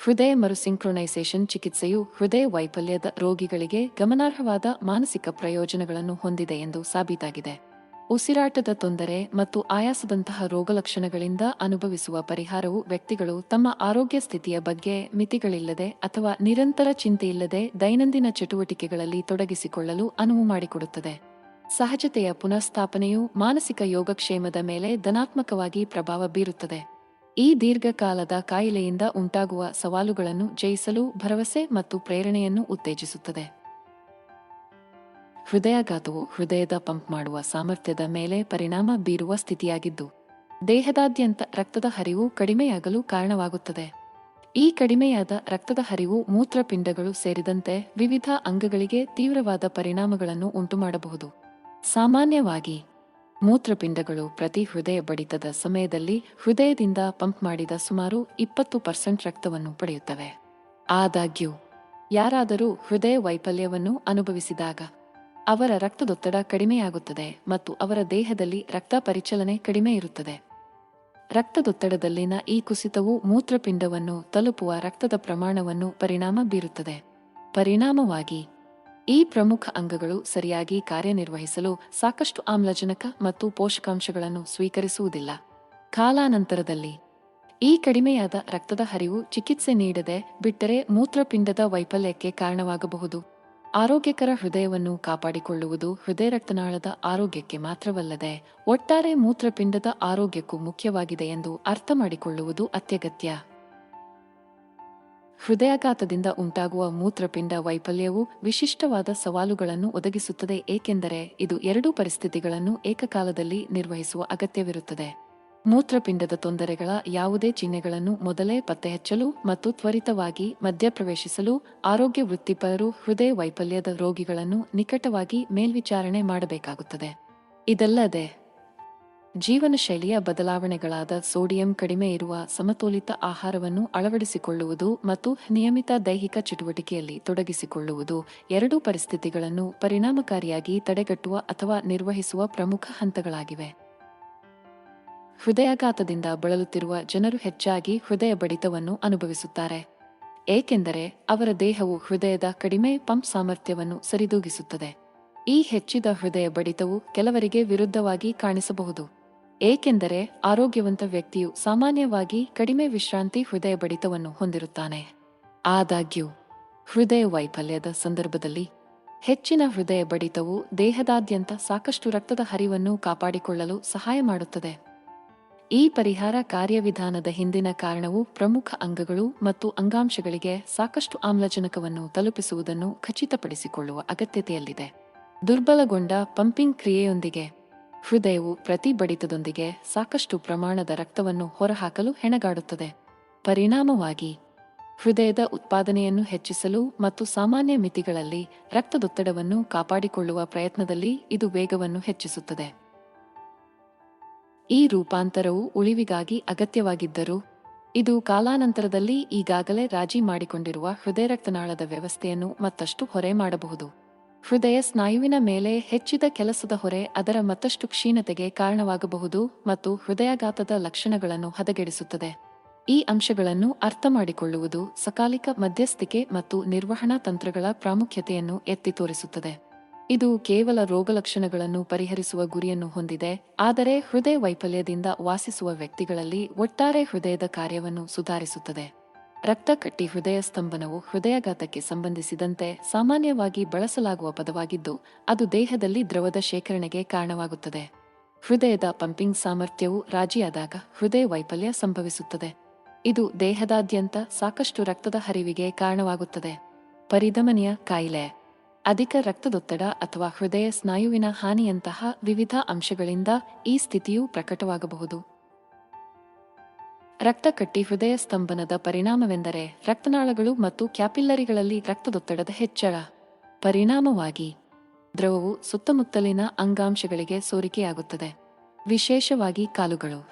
Speaker 2: ಹೃದಯ ಮರುಸಿಂಕ್ರೊನೈಸೇಷನ್ ಚಿಕಿತ್ಸೆಯು ಹೃದಯ ವೈಫಲ್ಯದ ರೋಗಿಗಳಿಗೆ ಗಮನಾರ್ಹವಾದ ಮಾನಸಿಕ ಪ್ರಯೋಜನಗಳನ್ನು ಹೊಂದಿದೆ ಎಂದು ಸಾಬೀತಾಗಿದೆ. ಉಸಿರಾಟದ ತೊಂದರೆ ಮತ್ತು ಆಯಾಸದಂತಹ ರೋಗಲಕ್ಷಣಗಳಿಂದ ಅನುಭವಿಸುವ ಪರಿಹಾರವು ವ್ಯಕ್ತಿಗಳು ತಮ್ಮ ಆರೋಗ್ಯ ಸ್ಥಿತಿಯ ಬಗ್ಗೆ ಮಿತಿಗಳಿಲ್ಲದೆ ಅಥವಾ ನಿರಂತರ ಚಿಂತೆಯಿಲ್ಲದೆ ದೈನಂದಿನ ಚಟುವಟಿಕೆಗಳಲ್ಲಿ ತೊಡಗಿಸಿಕೊಳ್ಳಲು ಅನುವು ಮಾಡಿಕೊಡುತ್ತದೆ. ಸಹಜತೆಯ ಪುನಃಸ್ಥಾಪನೆಯು ಮಾನಸಿಕ ಯೋಗಕ್ಷೇಮದ ಮೇಲೆ ಧನಾತ್ಮಕವಾಗಿ ಪ್ರಭಾವ ಬೀರುತ್ತದೆ. ಈ ದೀರ್ಘಕಾಲದ ಕಾಯಿಲೆಯಿಂದ ಉಂಟಾಗುವ ಸವಾಲುಗಳನ್ನು ಜಯಿಸಲು ಭರವಸೆ ಮತ್ತು ಪ್ರೇರಣೆಯನ್ನು ಉತ್ತೇಜಿಸುತ್ತದೆ. ಹೃದಯಾಘಾತವು ಹೃದಯದ ಪಂಪ್ ಮಾಡುವ ಸಾಮರ್ಥ್ಯದ ಮೇಲೆ ಪರಿಣಾಮ ಬೀರುವ ಸ್ಥಿತಿಯಾಗಿದ್ದು, ದೇಹದಾದ್ಯಂತ ರಕ್ತದ ಹರಿವು ಕಡಿಮೆಯಾಗಲು ಕಾರಣವಾಗುತ್ತದೆ. ಈ ಕಡಿಮೆಯಾದ ರಕ್ತದ ಹರಿವು ಮೂತ್ರಪಿಂಡಗಳು ಸೇರಿದಂತೆ ವಿವಿಧ ಅಂಗಗಳಿಗೆ ತೀವ್ರವಾದ ಪರಿಣಾಮಗಳನ್ನು ಉಂಟುಮಾಡಬಹುದು. ಸಾಮಾನ್ಯವಾಗಿ ಮೂತ್ರಪಿಂಡಗಳು ಪ್ರತಿ ಹೃದಯ ಬಡಿತದ ಸಮಯದಲ್ಲಿ ಹೃದಯದಿಂದ ಪಂಪ್ ಮಾಡಿದ ಸುಮಾರು ಇಪ್ಪತ್ತು ಪರ್ಸೆಂಟ್ ರಕ್ತವನ್ನು ಪಡೆಯುತ್ತವೆ. ಆದಾಗ್ಯೂ, ಯಾರಾದರೂ ಹೃದಯ ವೈಫಲ್ಯವನ್ನು ಅನುಭವಿಸಿದಾಗ ಅವರ ರಕ್ತದೊತ್ತಡ ಕಡಿಮೆಯಾಗುತ್ತದೆ ಮತ್ತು ಅವರ ದೇಹದಲ್ಲಿ ರಕ್ತ ಪರಿಚಲನೆ ಕಡಿಮೆ ಇರುತ್ತದೆ. ರಕ್ತದೊತ್ತಡದಲ್ಲಿನ ಈ ಕುಸಿತವು ಮೂತ್ರಪಿಂಡವನ್ನು ತಲುಪುವ ರಕ್ತದ ಪ್ರಮಾಣವನ್ನು ಪರಿಣಾಮ ಬೀರುತ್ತದೆ. ಪರಿಣಾಮವಾಗಿ ಈ ಪ್ರಮುಖ ಅಂಗಗಳು ಸರಿಯಾಗಿ ಕಾರ್ಯನಿರ್ವಹಿಸಲು ಸಾಕಷ್ಟು ಆಮ್ಲಜನಕ ಮತ್ತು ಪೋಷಕಾಂಶಗಳನ್ನು ಸ್ವೀಕರಿಸುವುದಿಲ್ಲ. ಕಾಲಾನಂತರದಲ್ಲಿ ಈ ಕಡಿಮೆಯಾದ ರಕ್ತದ ಹರಿವು ಚಿಕಿತ್ಸೆ ನೀಡದೆ ಬಿಟ್ಟರೆ ಮೂತ್ರಪಿಂಡದ ವೈಫಲ್ಯಕ್ಕೆ ಕಾರಣವಾಗಬಹುದು. ಆರೋಗ್ಯಕರ ಹೃದಯವನ್ನು ಕಾಪಾಡಿಕೊಳ್ಳುವುದು ಹೃದಯ ರಕ್ತನಾಳದ ಆರೋಗ್ಯಕ್ಕೆ ಮಾತ್ರವಲ್ಲದೆ ಒಟ್ಟಾರೆ ಮೂತ್ರಪಿಂಡದ ಆರೋಗ್ಯಕ್ಕೂ ಮುಖ್ಯವಾಗಿದೆ ಎಂದು ಅರ್ಥ ಮಾಡಿಕೊಳ್ಳುವುದು ಅತ್ಯಗತ್ಯ. ಹೃದಯಾಘಾತದಿಂದ ಉಂಟಾಗುವ ಮೂತ್ರಪಿಂಡ ವೈಫಲ್ಯವು ವಿಶಿಷ್ಟವಾದ ಸವಾಲುಗಳನ್ನು ಒದಗಿಸುತ್ತದೆ, ಏಕೆಂದರೆ ಇದು ಎರಡೂ ಪರಿಸ್ಥಿತಿಗಳನ್ನು ಏಕಕಾಲದಲ್ಲಿ ನಿರ್ವಹಿಸುವ ಅಗತ್ಯವಿರುತ್ತದೆ. ಮೂತ್ರಪಿಂಡದ ತೊಂದರೆಗಳ ಯಾವುದೇ ಚಿಹ್ನೆಗಳನ್ನು ಮೊದಲೇ ಪತ್ತೆಹಚ್ಚಲು ಮತ್ತು ತ್ವರಿತವಾಗಿ ಮಧ್ಯಪ್ರವೇಶಿಸಲು ಆರೋಗ್ಯ ವೃತ್ತಿಪರರು ಹೃದಯ ವೈಫಲ್ಯದ ರೋಗಿಗಳನ್ನು ನಿಕಟವಾಗಿ ಮೇಲ್ವಿಚಾರಣೆ ಮಾಡಬೇಕಾಗುತ್ತದೆ. ಇದಲ್ಲದೆ ಜೀವನ ಶೈಲಿಯ ಬದಲಾವಣೆಗಳಾದ ಸೋಡಿಯಂ ಕಡಿಮೆ ಇರುವ ಸಮತೋಲಿತ ಆಹಾರವನ್ನು ಅಳವಡಿಸಿಕೊಳ್ಳುವುದು ಮತ್ತು ನಿಯಮಿತ ದೈಹಿಕ ಚಟುವಟಿಕೆಯಲ್ಲಿ ತೊಡಗಿಸಿಕೊಳ್ಳುವುದು ಎರಡೂ ಪರಿಸ್ಥಿತಿಗಳನ್ನು ಪರಿಣಾಮಕಾರಿಯಾಗಿ ತಡೆಗಟ್ಟುವ ಅಥವಾ ನಿರ್ವಹಿಸುವ ಪ್ರಮುಖ ಹಂತಗಳಾಗಿವೆ. ಹೃದಯಾಘಾತದಿಂದ ಬಳಲುತ್ತಿರುವ ಜನರು ಹೆಚ್ಚಾಗಿ ಹೃದಯ ಬಡಿತವನ್ನು ಅನುಭವಿಸುತ್ತಾರೆ. ಏಕೆಂದರೆ ಅವರ ದೇಹವು ಹೃದಯದ ಕಡಿಮೆ ಪಂಪ್ ಸಾಮರ್ಥ್ಯವನ್ನು ಸರಿದೂಗಿಸುತ್ತದೆ. ಈ ಹೆಚ್ಚಿದ ಹೃದಯ ಬಡಿತವು ಕೆಲವರಿಗೆ ವಿರುದ್ಧವಾಗಿ ಕಾಣಿಸಬಹುದು. ಏಕೆಂದರೆ ಆರೋಗ್ಯವಂತ ವ್ಯಕ್ತಿಯು ಸಾಮಾನ್ಯವಾಗಿ ಕಡಿಮೆ ವಿಶ್ರಾಂತಿ ಹೃದಯ ಬಡಿತವನ್ನು ಹೊಂದಿರುತ್ತಾನೆ. ಆದಾಗ್ಯೂ ಹೃದಯ ವೈಫಲ್ಯದ ಸಂದರ್ಭದಲ್ಲಿ ಹೆಚ್ಚಿನ ಹೃದಯ ಬಡಿತವು ದೇಹದಾದ್ಯಂತ ಸಾಕಷ್ಟು ರಕ್ತದ ಹರಿವನ್ನು ಕಾಪಾಡಿಕೊಳ್ಳಲು ಸಹಾಯ ಮಾಡುತ್ತದೆ. ಈ ಪರಿಹಾರ ಕಾರ್ಯವಿಧಾನದ ಹಿಂದಿನ ಕಾರಣವು ಪ್ರಮುಖ ಅಂಗಗಳು ಮತ್ತು ಅಂಗಾಂಶಗಳಿಗೆ ಸಾಕಷ್ಟು ಆಮ್ಲಜನಕವನ್ನು ತಲುಪಿಸುವುದನ್ನು ಖಚಿತಪಡಿಸಿಕೊಳ್ಳುವ ಅಗತ್ಯತೆಯಲ್ಲಿದೆ. ದುರ್ಬಲಗೊಂಡ ಪಂಪಿಂಗ್ ಕ್ರಿಯೆಯೊಂದಿಗೆ ಹೃದಯವು ಪ್ರತಿ ಬಡಿತದೊಂದಿಗೆ ಸಾಕಷ್ಟು ಪ್ರಮಾಣದ ರಕ್ತವನ್ನು ಹೊರಹಾಕಲು ಹೆಣಗಾಡುತ್ತದೆ. ಪರಿಣಾಮವಾಗಿ, ಹೃದಯದ ಉತ್ಪಾದನೆಯನ್ನು ಹೆಚ್ಚಿಸಲು ಮತ್ತು ಸಾಮಾನ್ಯ ಮಿತಿಗಳಲ್ಲಿ ರಕ್ತದೊತ್ತಡವನ್ನು ಕಾಪಾಡಿಕೊಳ್ಳುವ ಪ್ರಯತ್ನದಲ್ಲಿ ಇದು ವೇಗವನ್ನು ಹೆಚ್ಚಿಸುತ್ತದೆ. ಈ ರೂಪಾಂತರವು ಉಳಿವಿಗಾಗಿ ಅಗತ್ಯವಾಗಿದ್ದರೂ, ಇದು ಕಾಲಾನಂತರದಲ್ಲಿ ಈಗಾಗಲೇ ರಾಜಿ ಮಾಡಿಕೊಂಡಿರುವ ಹೃದಯ ರಕ್ತನಾಳದ ವ್ಯವಸ್ಥೆಯನ್ನು ಮತ್ತಷ್ಟು ಹೊರೆ ಮಾಡಬಹುದು. ಹೃದಯ ಸ್ನಾಯುವಿನ ಮೇಲೆ ಹೆಚ್ಚಿದ ಕೆಲಸದ ಹೊರೆ ಅದರ ಮತ್ತಷ್ಟು ಕ್ಷೀಣತೆಗೆ ಕಾರಣವಾಗಬಹುದು ಮತ್ತು ಹೃದಯಾಘಾತದ ಲಕ್ಷಣಗಳನ್ನು ಹದಗೆಡಿಸುತ್ತದೆ. ಈ ಅಂಶಗಳನ್ನು ಅರ್ಥ ಮಾಡಿಕೊಳ್ಳುವುದು ಸಕಾಲಿಕ ಮಧ್ಯಸ್ಥಿಕೆ ಮತ್ತು ನಿರ್ವಹಣಾ ತಂತ್ರಗಳ ಪ್ರಾಮುಖ್ಯತೆಯನ್ನು ಎತ್ತಿ ತೋರಿಸುತ್ತದೆ. ಇದು ಕೇವಲ ರೋಗಲಕ್ಷಣಗಳನ್ನು ಪರಿಹರಿಸುವ ಗುರಿಯನ್ನು ಹೊಂದಿದೆ, ಆದರೆ ಹೃದಯ ವೈಫಲ್ಯದಿಂದ ವಾಸಿಸುವ ವ್ಯಕ್ತಿಗಳಲ್ಲಿ ಒಟ್ಟಾರೆ ಹೃದಯದ ಕಾರ್ಯವನ್ನು ಸುಧಾರಿಸುತ್ತದೆ. ರಕ್ತಕಟ್ಟಿ ಹೃದಯ ಸ್ತಂಭನವು ಹೃದಯಾಘಾತಕ್ಕೆ ಸಂಬಂಧಿಸಿದಂತೆ ಸಾಮಾನ್ಯವಾಗಿ ಬಳಸಲಾಗುವ ಪದವಾಗಿದ್ದು, ಅದು ದೇಹದಲ್ಲಿ ದ್ರವದ ಶೇಖರಣೆಗೆ ಕಾರಣವಾಗುತ್ತದೆ. ಹೃದಯದ ಪಂಪಿಂಗ್ ಸಾಮರ್ಥ್ಯವು ರಾಜಿಯಾದಾಗ ಹೃದಯ ವೈಫಲ್ಯ ಸಂಭವಿಸುತ್ತದೆ. ಇದು ದೇಹದಾದ್ಯಂತ ಸಾಕಷ್ಟು ರಕ್ತದ ಹರಿವಿಗೆ ಕಾರಣವಾಗುತ್ತದೆ. ಪರಿಧಮನಿಯ ಕಾಯಿಲೆ. ಅಧಿಕ ರಕ್ತದೊತ್ತಡ ಅಥವಾ ಹೃದಯ ಸ್ನಾಯುವಿನ ಹಾನಿಯಂತಹ ವಿವಿಧ ಅಂಶಗಳಿಂದ ಈ ಸ್ಥಿತಿಯು ಪ್ರಕಟವಾಗಬಹುದು. ರಕ್ತಕಟ್ಟಿ ಹೃದಯ ಸ್ತಂಭನದ ಪರಿಣಾಮವೆಂದರೆ ರಕ್ತನಾಳಗಳು ಮತ್ತು ಕ್ಯಾಪಿಲ್ಲರಿಗಳಲ್ಲಿ ರಕ್ತದೊತ್ತಡದ ಹೆಚ್ಚಳ. ಪರಿಣಾಮವಾಗಿ ದ್ರವವು ಸುತ್ತಮುತ್ತಲಿನ ಅಂಗಾಂಶಗಳಿಗೆ ಸೋರಿಕೆಯಾಗುತ್ತದೆ. ವಿಶೇಷವಾಗಿ ಕಾಲುಗಳು.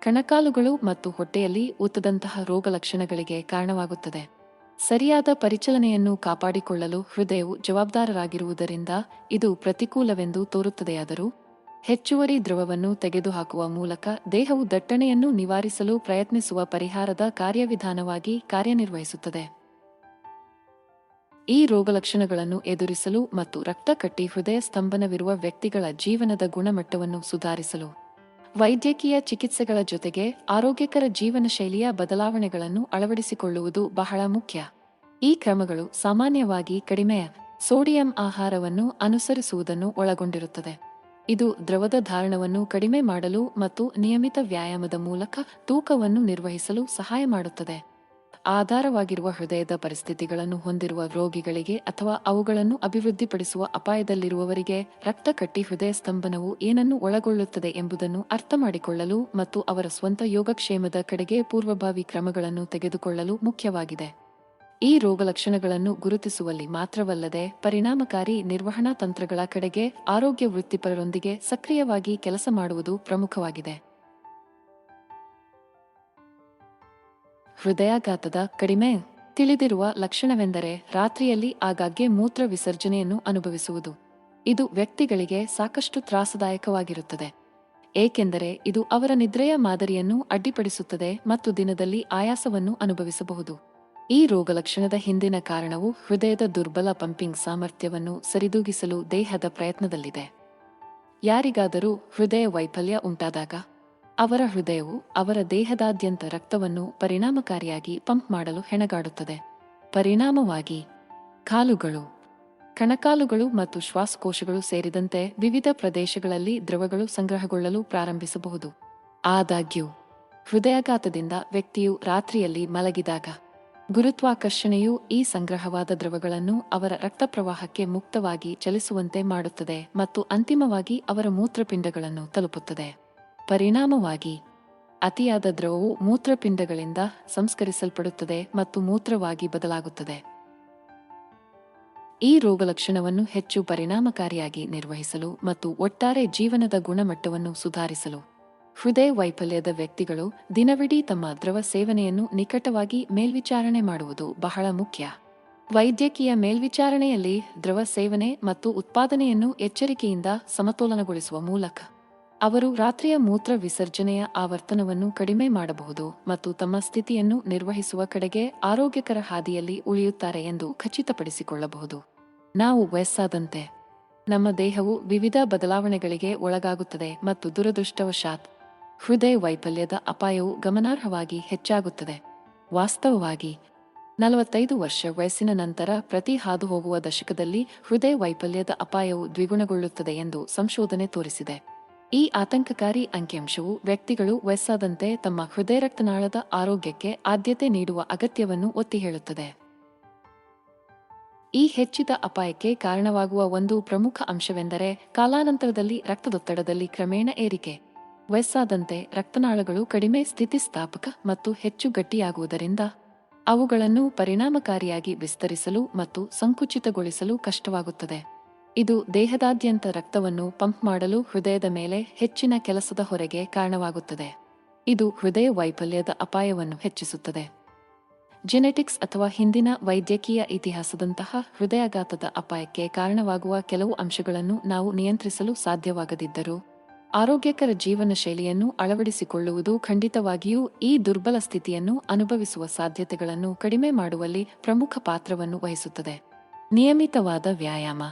Speaker 2: ಕಣಕಾಲುಗಳು ಮತ್ತು ಹೊಟ್ಟೆಯಲ್ಲಿ ಊತದಂತಹ ರೋಗಲಕ್ಷಣಗಳಿಗೆ ಕಾರಣವಾಗುತ್ತದೆ. ಸರಿಯಾದ ಪರಿಚಲನೆಯನ್ನು ಕಾಪಾಡಿಕೊಳ್ಳಲು ಹೃದಯವು ಜವಾಬ್ದಾರರಾಗಿರುವುದರಿಂದ ಇದು ಪ್ರತಿಕೂಲವೆಂದು ತೋರುತ್ತದೆಯಾದರೂ ಹೆಚ್ಚುವರಿ ದ್ರವವನ್ನು ತೆಗೆದುಹಾಕುವ ಮೂಲಕ ದೇಹವು ದಟ್ಟಣೆಯನ್ನು ನಿವಾರಿಸಲು ಪ್ರಯತ್ನಿಸುವ ಪರಿಹಾರದ ಕಾರ್ಯವಿಧಾನವಾಗಿ ಕಾರ್ಯನಿರ್ವಹಿಸುತ್ತದೆ. ಈ ರೋಗಲಕ್ಷಣಗಳನ್ನು ಎದುರಿಸಲು ಮತ್ತು ರಕ್ತಕಟ್ಟಿ ಹೃದಯ ಸ್ತಂಭನವಿರುವ ವ್ಯಕ್ತಿಗಳ ಜೀವನದ ಗುಣಮಟ್ಟವನ್ನು ಸುಧಾರಿಸಲು, ವೈದ್ಯಕೀಯ ಚಿಕಿತ್ಸೆಗಳ ಜೊತೆಗೆ ಆರೋಗ್ಯಕರ ಜೀವನ ಶೈಲಿಯ ಬದಲಾವಣೆಗಳನ್ನು ಅಳವಡಿಸಿಕೊಳ್ಳುವುದು ಬಹಳ ಮುಖ್ಯ. ಈ ಕ್ರಮಗಳು ಸಾಮಾನ್ಯವಾಗಿ ಕಡಿಮೆ ಸೋಡಿಯಂ ಆಹಾರವನ್ನು ಅನುಸರಿಸುವುದನ್ನು ಒಳಗೊಂಡಿರುತ್ತದೆ. ಇದು ದ್ರವದ ಧಾರಣವನ್ನು ಕಡಿಮೆ ಮಾಡಲು ಮತ್ತು ನಿಯಮಿತ ವ್ಯಾಯಾಮದ ಮೂಲಕ ತೂಕವನ್ನು ನಿರ್ವಹಿಸಲು ಸಹಾಯ ಮಾಡುತ್ತದೆ. ಆಧಾರವಾಗಿರುವ ಹೃದಯದ ಪರಿಸ್ಥಿತಿಗಳನ್ನು ಹೊಂದಿರುವ ರೋಗಿಗಳಿಗೆ ಅಥವಾ ಅವುಗಳನ್ನು ಅಭಿವೃದ್ಧಿಪಡಿಸುವ ಅಪಾಯದಲ್ಲಿರುವವರಿಗೆ ರಕ್ತ ಕಟ್ಟಿ ಹೃದಯ ಸ್ತಂಭನವು ಏನನ್ನು ಒಳಗೊಳ್ಳುತ್ತದೆ ಎಂಬುದನ್ನು ಅರ್ಥ ಮಾಡಿಕೊಳ್ಳಲು ಮತ್ತು ಅವರ ಸ್ವಂತ ಯೋಗಕ್ಷೇಮದ ಕಡೆಗೆ ಪೂರ್ವಭಾವಿ ಕ್ರಮಗಳನ್ನು ತೆಗೆದುಕೊಳ್ಳಲು ಮುಖ್ಯವಾಗಿದೆ. ಈ ರೋಗಲಕ್ಷಣಗಳನ್ನು ಗುರುತಿಸುವಲ್ಲಿ ಮಾತ್ರವಲ್ಲದೆ ಪರಿಣಾಮಕಾರಿ ನಿರ್ವಹಣಾ ತಂತ್ರಗಳ ಕಡೆಗೆ ಆರೋಗ್ಯ ವೃತ್ತಿಪರರೊಂದಿಗೆ ಸಕ್ರಿಯವಾಗಿ ಕೆಲಸ ಮಾಡುವುದು ಪ್ರಮುಖವಾಗಿದೆ. ಹೃದಯಾಘಾತದ ಕಡಿಮೆ ತಿಳಿದಿರುವ ಲಕ್ಷಣವೆಂದರೆ ರಾತ್ರಿಯಲ್ಲಿ ಆಗಾಗ್ಗೆ ಮೂತ್ರ ವಿಸರ್ಜನೆಯನ್ನು ಅನುಭವಿಸುವುದು. ಇದು ವ್ಯಕ್ತಿಗಳಿಗೆ ಸಾಕಷ್ಟು ತ್ರಾಸದಾಯಕವಾಗಿರುತ್ತದೆ. ಏಕೆಂದರೆ ಇದು ಅವರ ನಿದ್ರೆಯ ಮಾದರಿಯನ್ನು ಅಡ್ಡಿಪಡಿಸುತ್ತದೆ ಮತ್ತು ದಿನದಲ್ಲಿ ಆಯಾಸವನ್ನು ಅನುಭವಿಸಬಹುದು. ಈ ರೋಗಲಕ್ಷಣದ ಹಿಂದಿನ ಕಾರಣವು ಹೃದಯದ ದುರ್ಬಲ ಪಂಪಿಂಗ್ ಸಾಮರ್ಥ್ಯವನ್ನು ಸರಿದೂಗಿಸಲು ದೇಹದ ಪ್ರಯತ್ನದಲ್ಲಿದೆ. ಯಾರಿಗಾದರೂ ಹೃದಯ ವೈಫಲ್ಯ ಉಂಟಾದಾಗ, ಅವರ ಹೃದಯವು ಅವರ ದೇಹದಾದ್ಯಂತ ರಕ್ತವನ್ನು ಪರಿಣಾಮಕಾರಿಯಾಗಿ ಪಂಪ್ ಮಾಡಲು ಹೆಣಗಾಡುತ್ತದೆ. ಪರಿಣಾಮವಾಗಿ ಕಾಲುಗಳು, ಕಣಕಾಲುಗಳು ಮತ್ತು ಶ್ವಾಸಕೋಶಗಳು ಸೇರಿದಂತೆ ವಿವಿಧ ಪ್ರದೇಶಗಳಲ್ಲಿ ದ್ರವಗಳು ಸಂಗ್ರಹಗೊಳ್ಳಲು ಪ್ರಾರಂಭಿಸಬಹುದು. ಆದಾಗ್ಯೂ, ಹೃದಯಾಘಾತದಿಂದ ವ್ಯಕ್ತಿಯು ರಾತ್ರಿಯಲ್ಲಿ ಮಲಗಿದಾಗ ಗುರುತ್ವಾಕರ್ಷಣೆಯು ಈ ಸಂಗ್ರಹವಾದ ದ್ರವಗಳನ್ನು ಅವರ ರಕ್ತಪ್ರವಾಹಕ್ಕೆ ಮುಕ್ತವಾಗಿ ಚಲಿಸುವಂತೆ ಮಾಡುತ್ತದೆ ಮತ್ತು ಅಂತಿಮವಾಗಿ ಅವರ ಮೂತ್ರಪಿಂಡಗಳನ್ನು ತಲುಪುತ್ತದೆ. ಪರಿಣಾಮವಾಗಿ, ಅತಿಯಾದ ದ್ರವವು ಮೂತ್ರಪಿಂಡಗಳಿಂದ ಸಂಸ್ಕರಿಸಲ್ಪಡುತ್ತದೆ ಮತ್ತು ಮೂತ್ರವಾಗಿ ಬದಲಾಗುತ್ತದೆ. ಈ ರೋಗಲಕ್ಷಣವನ್ನು ಹೆಚ್ಚು ಪರಿಣಾಮಕಾರಿಯಾಗಿ ನಿರ್ವಹಿಸಲು ಮತ್ತು ಒಟ್ಟಾರೆ ಜೀವನದ ಗುಣಮಟ್ಟವನ್ನು ಸುಧಾರಿಸಲು ಹೃದಯ ವೈಫಲ್ಯದ ವ್ಯಕ್ತಿಗಳು ದಿನವಿಡೀ ತಮ್ಮ ದ್ರವ ಸೇವನೆಯನ್ನು ನಿಕಟವಾಗಿ ಮೇಲ್ವಿಚಾರಣೆ ಮಾಡುವುದು ಬಹಳ ಮುಖ್ಯ. ವೈದ್ಯಕೀಯ ಮೇಲ್ವಿಚಾರಣೆಯಲ್ಲಿ ದ್ರವ ಸೇವನೆ ಮತ್ತು ಉತ್ಪಾದನೆಯನ್ನು ಎಚ್ಚರಿಕೆಯಿಂದ ಸಮತೋಲನಗೊಳಿಸುವ ಮೂಲಕ ಅವರು ರಾತ್ರಿಯ ಮೂತ್ರ ವಿಸರ್ಜನೆಯ ಆವರ್ತನವನ್ನು ಕಡಿಮೆ ಮಾಡಬಹುದು ಮತ್ತು ತಮ್ಮ ಸ್ಥಿತಿಯನ್ನು ನಿರ್ವಹಿಸುವ ಕಡೆಗೆ ಆರೋಗ್ಯಕರ ಹಾದಿಯಲ್ಲಿ ಉಳಿಯುತ್ತಾರೆ ಎಂದು ಖಚಿತಪಡಿಸಿಕೊಳ್ಳಬಹುದು. ನಾವು ವಯಸ್ಸಾದಂತೆ ನಮ್ಮ ದೇಹವು ವಿವಿಧ ಬದಲಾವಣೆಗಳಿಗೆ ಒಳಗಾಗುತ್ತದೆ ಮತ್ತು ದುರದೃಷ್ಟವಶಾತ್ ಹೃದಯ ವೈಫಲ್ಯದ ಅಪಾಯವು ಗಮನಾರ್ಹವಾಗಿ ಹೆಚ್ಚಾಗುತ್ತದೆ. ವಾಸ್ತವವಾಗಿ, ನಲವತ್ತೈದು ವರ್ಷ ವಯಸ್ಸಿನ ನಂತರ ಪ್ರತಿ ಹಾದುಹೋಗುವ ದಶಕದಲ್ಲಿ ಹೃದಯ ವೈಫಲ್ಯದ ಅಪಾಯವು ದ್ವಿಗುಣಗೊಳ್ಳುತ್ತದೆ ಎಂದು ಸಂಶೋಧನೆ ತೋರಿಸಿದೆ. ಈ ಆತಂಕಕಾರಿ ಅಂಕಿಅಂಶವು ವ್ಯಕ್ತಿಗಳು ವಯಸ್ಸಾದಂತೆ ತಮ್ಮ ಹೃದಯ ರಕ್ತನಾಳದ ಆರೋಗ್ಯಕ್ಕೆ ಆದ್ಯತೆ ನೀಡುವ ಅಗತ್ಯವನ್ನು ಒತ್ತಿ ಹೇಳುತ್ತದೆ ಈ ಹೆಚ್ಚಿದ ಅಪಾಯಕ್ಕೆ ಕಾರಣವಾಗುವ ಒಂದು ಪ್ರಮುಖ ಅಂಶವೆಂದರೆ ಕಾಲಾನಂತರದಲ್ಲಿ ರಕ್ತದೊತ್ತಡದಲ್ಲಿ ಕ್ರಮೇಣ ಏರಿಕೆ. ವಯಸ್ಸಾದಂತೆ ರಕ್ತನಾಳಗಳು ಕಡಿಮೆ ಸ್ಥಿತಿಸ್ಥಾಪಕ ಮತ್ತು ಹೆಚ್ಚು ಗಟ್ಟಿಯಾಗುವುದರಿಂದ ಅವುಗಳನ್ನು ಪರಿಣಾಮಕಾರಿಯಾಗಿ ವಿಸ್ತರಿಸಲು ಮತ್ತು ಸಂಕುಚಿತಗೊಳಿಸಲು ಕಷ್ಟವಾಗುತ್ತದೆ. ಇದು ದೇಹದಾದ್ಯಂತ ರಕ್ತವನ್ನು ಪಂಪ್ ಮಾಡಲು ಹೃದಯದ ಮೇಲೆ ಹೆಚ್ಚಿನ ಕೆಲಸದ ಹೊರೆಗೆ ಕಾರಣವಾಗುತ್ತದೆ. ಇದು ಹೃದಯ ವೈಫಲ್ಯದ ಅಪಾಯವನ್ನು ಹೆಚ್ಚಿಸುತ್ತದೆ. ಜೆನೆಟಿಕ್ಸ್ ಅಥವಾ ಹಿಂದಿನ ವೈದ್ಯಕೀಯ ಇತಿಹಾಸದಂತಹ ಹೃದಯಾಘಾತದ ಅಪಾಯಕ್ಕೆ ಕಾರಣವಾಗುವ ಕೆಲವು ಅಂಶಗಳನ್ನು ನಾವು ನಿಯಂತ್ರಿಸಲು ಸಾಧ್ಯವಾಗದಿದ್ದರೂ ಆರೋಗ್ಯಕರ ಜೀವನ ಶೈಲಿಯನ್ನು ಅಳವಡಿಸಿಕೊಳ್ಳುವುದು ಖಂಡಿತವಾಗಿಯೂ ಈ ದುರ್ಬಲ ಸ್ಥಿತಿಯನ್ನು ಅನುಭವಿಸುವ ಸಾಧ್ಯತೆಗಳನ್ನು ಕಡಿಮೆ ಮಾಡುವಲ್ಲಿ ಪ್ರಮುಖ ಪಾತ್ರವನ್ನು ವಹಿಸುತ್ತದೆ. ನಿಯಮಿತವಾದ ವ್ಯಾಯಾಮ.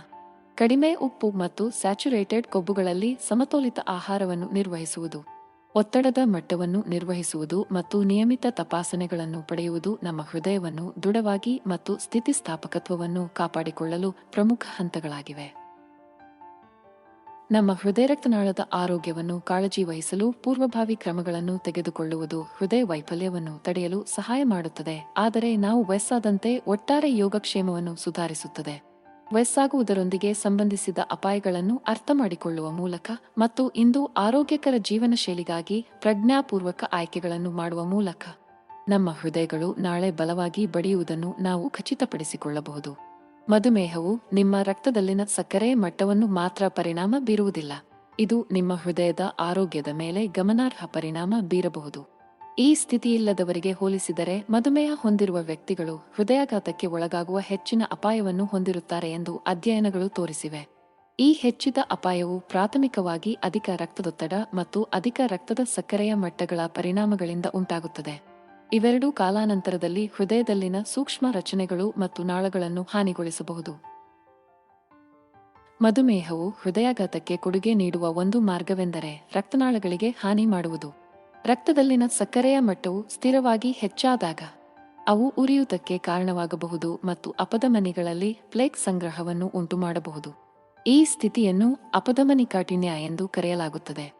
Speaker 2: ಕಡಿಮೆ ಉಪ್ಪು ಮತ್ತು ಸ್ಯಾಚುರೇಟೆಡ್ ಕೊಬ್ಬುಗಳಲ್ಲಿ ಸಮತೋಲಿತ ಆಹಾರವನ್ನು ನಿರ್ವಹಿಸುವುದು. ಒತ್ತಡದ ಮಟ್ಟವನ್ನು ನಿರ್ವಹಿಸುವುದು ಮತ್ತು ನಿಯಮಿತ ತಪಾಸಣೆಗಳನ್ನು ಪಡೆಯುವುದು ನಮ್ಮ ಹೃದಯವನ್ನು ದೃಢವಾಗಿ ಮತ್ತು ಸ್ಥಿತಿಸ್ಥಾಪಕತ್ವವನ್ನು ಕಾಪಾಡಿಕೊಳ್ಳಲು ಪ್ರಮುಖ ಹಂತಗಳಾಗಿವೆ. ನಮ್ಮ ಹೃದಯ ರಕ್ತನಾಳದ ಆರೋಗ್ಯವನ್ನು ಕಾಳಜಿ ವಹಿಸಲು ಪೂರ್ವಭಾವಿ ಕ್ರಮಗಳನ್ನು ತೆಗೆದುಕೊಳ್ಳುವುದು ಹೃದಯ ವೈಫಲ್ಯವನ್ನು ತಡೆಯಲು ಸಹಾಯ ಮಾಡುತ್ತದೆ. ಆದರೆ ನಾವು ವಯಸ್ಸಾದಂತೆ ಒಟ್ಟಾರೆ ಯೋಗಕ್ಷೇಮವನ್ನು ಸುಧಾರಿಸುತ್ತದೆ. ವಯಸ್ಸಾಗುವುದರೊಂದಿಗೆ ಸಂಬಂಧಿಸಿದ ಅಪಾಯಗಳನ್ನು ಅರ್ಥ ಮಾಡಿಕೊಳ್ಳುವ ಮೂಲಕ ಮತ್ತು ಇಂದು ಆರೋಗ್ಯಕರ ಜೀವನ ಶೈಲಿಗಾಗಿ ಪ್ರಜ್ಞಾಪೂರ್ವಕ ಆಯ್ಕೆಗಳನ್ನು ಮಾಡುವ ಮೂಲಕ ನಮ್ಮ ಹೃದಯಗಳು ನಾಳೆ ಬಲವಾಗಿ ಬಡಿಯುವುದನ್ನು ನಾವು ಖಚಿತಪಡಿಸಿಕೊಳ್ಳಬಹುದು. ಮಧುಮೇಹವು ನಿಮ್ಮ ರಕ್ತದಲ್ಲಿನ ಸಕ್ಕರೆ ಮಟ್ಟವನ್ನು ಮಾತ್ರ ಪರಿಣಾಮ ಬೀರುವುದಿಲ್ಲ. ಇದು ನಿಮ್ಮ ಹೃದಯದ ಆರೋಗ್ಯದ ಮೇಲೆ ಗಮನಾರ್ಹ ಪರಿಣಾಮ ಬೀರಬಹುದು. ಈ ಸ್ಥಿತಿಯಿಲ್ಲದವರಿಗೆ ಹೋಲಿಸಿದರೆ ಮಧುಮೇಹ ಹೊಂದಿರುವ ವ್ಯಕ್ತಿಗಳು ಹೃದಯಾಘಾತಕ್ಕೆ ಒಳಗಾಗುವ ಹೆಚ್ಚಿನ ಅಪಾಯವನ್ನು ಹೊಂದಿರುತ್ತಾರೆ ಎಂದು ಅಧ್ಯಯನಗಳು ತೋರಿಸಿವೆ. ಈ ಹೆಚ್ಚಿದ ಅಪಾಯವು ಪ್ರಾಥಮಿಕವಾಗಿ ಅಧಿಕ ರಕ್ತದೊತ್ತಡ ಮತ್ತು ಅಧಿಕ ರಕ್ತದ ಸಕ್ಕರೆಯ ಮಟ್ಟಗಳ ಪರಿಣಾಮಗಳಿಂದ ಉಂಟಾಗುತ್ತದೆ. ಇವೆರಡೂ ಕಾಲಾನಂತರದಲ್ಲಿ ಹೃದಯದಲ್ಲಿನ ಸೂಕ್ಷ್ಮ ರಚನೆಗಳು ಮತ್ತು ನಾಳಗಳನ್ನು ಹಾನಿಗೊಳಿಸಬಹುದು. ಮಧುಮೇಹವು ಹೃದಯಾಘಾತಕ್ಕೆ ಕೊಡುಗೆ ನೀಡುವ ಒಂದು ಮಾರ್ಗವೆಂದರೆ ರಕ್ತನಾಳಗಳಿಗೆ ಹಾನಿ ಮಾಡುವುದು. ರಕ್ತದಲ್ಲಿನ ಸಕ್ಕರೆಯ ಮಟ್ಟವು ಸ್ಥಿರವಾಗಿ ಹೆಚ್ಚಾದಾಗ ಅವು ಉರಿಯೂತಕ್ಕೆ ಕಾರಣವಾಗಬಹುದು ಮತ್ತು ಅಪಧಮನಿಗಳಲ್ಲಿ ಪ್ಲೇಕ್ ಸಂಗ್ರಹವನ್ನು ಉಂಟುಮಾಡಬಹುದು. ಈ ಸ್ಥಿತಿಯನ್ನು ಅಪಧಮನಿಕಾಠಿಣ್ಯ ಎಂದು ಕರೆಯಲಾಗುತ್ತದೆ.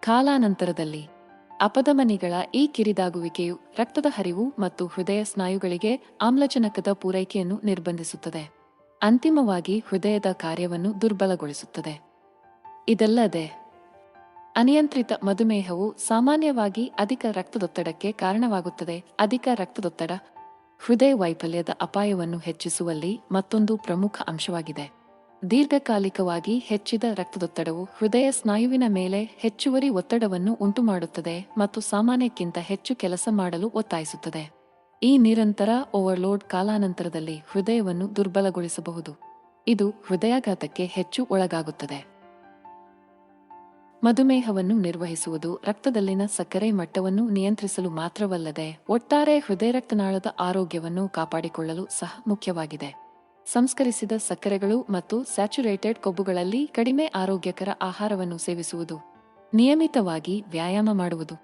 Speaker 2: ಕಾಲಾನಂತರದಲ್ಲಿ ಅಪಧಮನಿಗಳ ಈ ಕಿರಿದಾಗುವಿಕೆಯು ರಕ್ತದ ಹರಿವು ಮತ್ತು ಹೃದಯ ಸ್ನಾಯುಗಳಿಗೆ ಆಮ್ಲಜನಕದ ಪೂರೈಕೆಯನ್ನು ನಿರ್ಬಂಧಿಸುತ್ತದೆ. ಅಂತಿಮವಾಗಿ ಹೃದಯದ ಕಾರ್ಯವನ್ನು ದುರ್ಬಲಗೊಳಿಸುತ್ತದೆ. ಇದಲ್ಲದೆ, ಅನಿಯಂತ್ರಿತ ಮಧುಮೇಹವು ಸಾಮಾನ್ಯವಾಗಿ ಅಧಿಕ ರಕ್ತದೊತ್ತಡಕ್ಕೆ ಕಾರಣವಾಗುತ್ತದೆ. ಅಧಿಕ ರಕ್ತದೊತ್ತಡ ಹೃದಯ ವೈಫಲ್ಯದ ಅಪಾಯವನ್ನು ಹೆಚ್ಚಿಸುವಲ್ಲಿ ಮತ್ತೊಂದು ಪ್ರಮುಖ ಅಂಶವಾಗಿದೆ. ದೀರ್ಘಕಾಲಿಕವಾಗಿ ಹೆಚ್ಚಿದ ರಕ್ತದೊತ್ತಡವು ಹೃದಯ ಸ್ನಾಯುವಿನ ಮೇಲೆ ಹೆಚ್ಚುವರಿ ಒತ್ತಡವನ್ನು ಉಂಟುಮಾಡುತ್ತದೆ ಮತ್ತು ಸಾಮಾನ್ಯಕ್ಕಿಂತ ಹೆಚ್ಚು ಕೆಲಸ ಮಾಡಲು ಒತ್ತಾಯಿಸುತ್ತದೆ. ಈ ನಿರಂತರ ಓವರ್ಲೋಡ್ ಕಾಲಾನಂತರದಲ್ಲಿ ಹೃದಯವನ್ನು ದುರ್ಬಲಗೊಳಿಸಬಹುದು. ಇದು ಹೃದಯಾಘಾತಕ್ಕೆ ಹೆಚ್ಚು ಒಳಗಾಗುತ್ತದೆ. ಮಧುಮೇಹವನ್ನು ನಿರ್ವಹಿಸುವುದು ರಕ್ತದಲ್ಲಿನ ಸಕ್ಕರೆ ಮಟ್ಟವನ್ನು ನಿಯಂತ್ರಿಸಲು ಮಾತ್ರವಲ್ಲದೆ, ಒಟ್ಟಾರೆ ಹೃದಯ ರಕ್ತನಾಳದ ಆರೋಗ್ಯವನ್ನು ಕಾಪಾಡಿಕೊಳ್ಳಲು ಸಹ ಮುಖ್ಯವಾಗಿದೆ. ಸಂಸ್ಕರಿಸಿದ ಸಕ್ಕರೆಗಳು ಮತ್ತು ಸ್ಯಾಚುರೇಟೆಡ್ ಕೊಬ್ಬುಗಳಲ್ಲಿ ಕಡಿಮೆ ಆರೋಗ್ಯಕರ ಆಹಾರವನ್ನು ಸೇವಿಸುವುದು. ನಿಯಮಿತವಾಗಿ ವ್ಯಾಯಾಮ ಮಾಡುವುದು.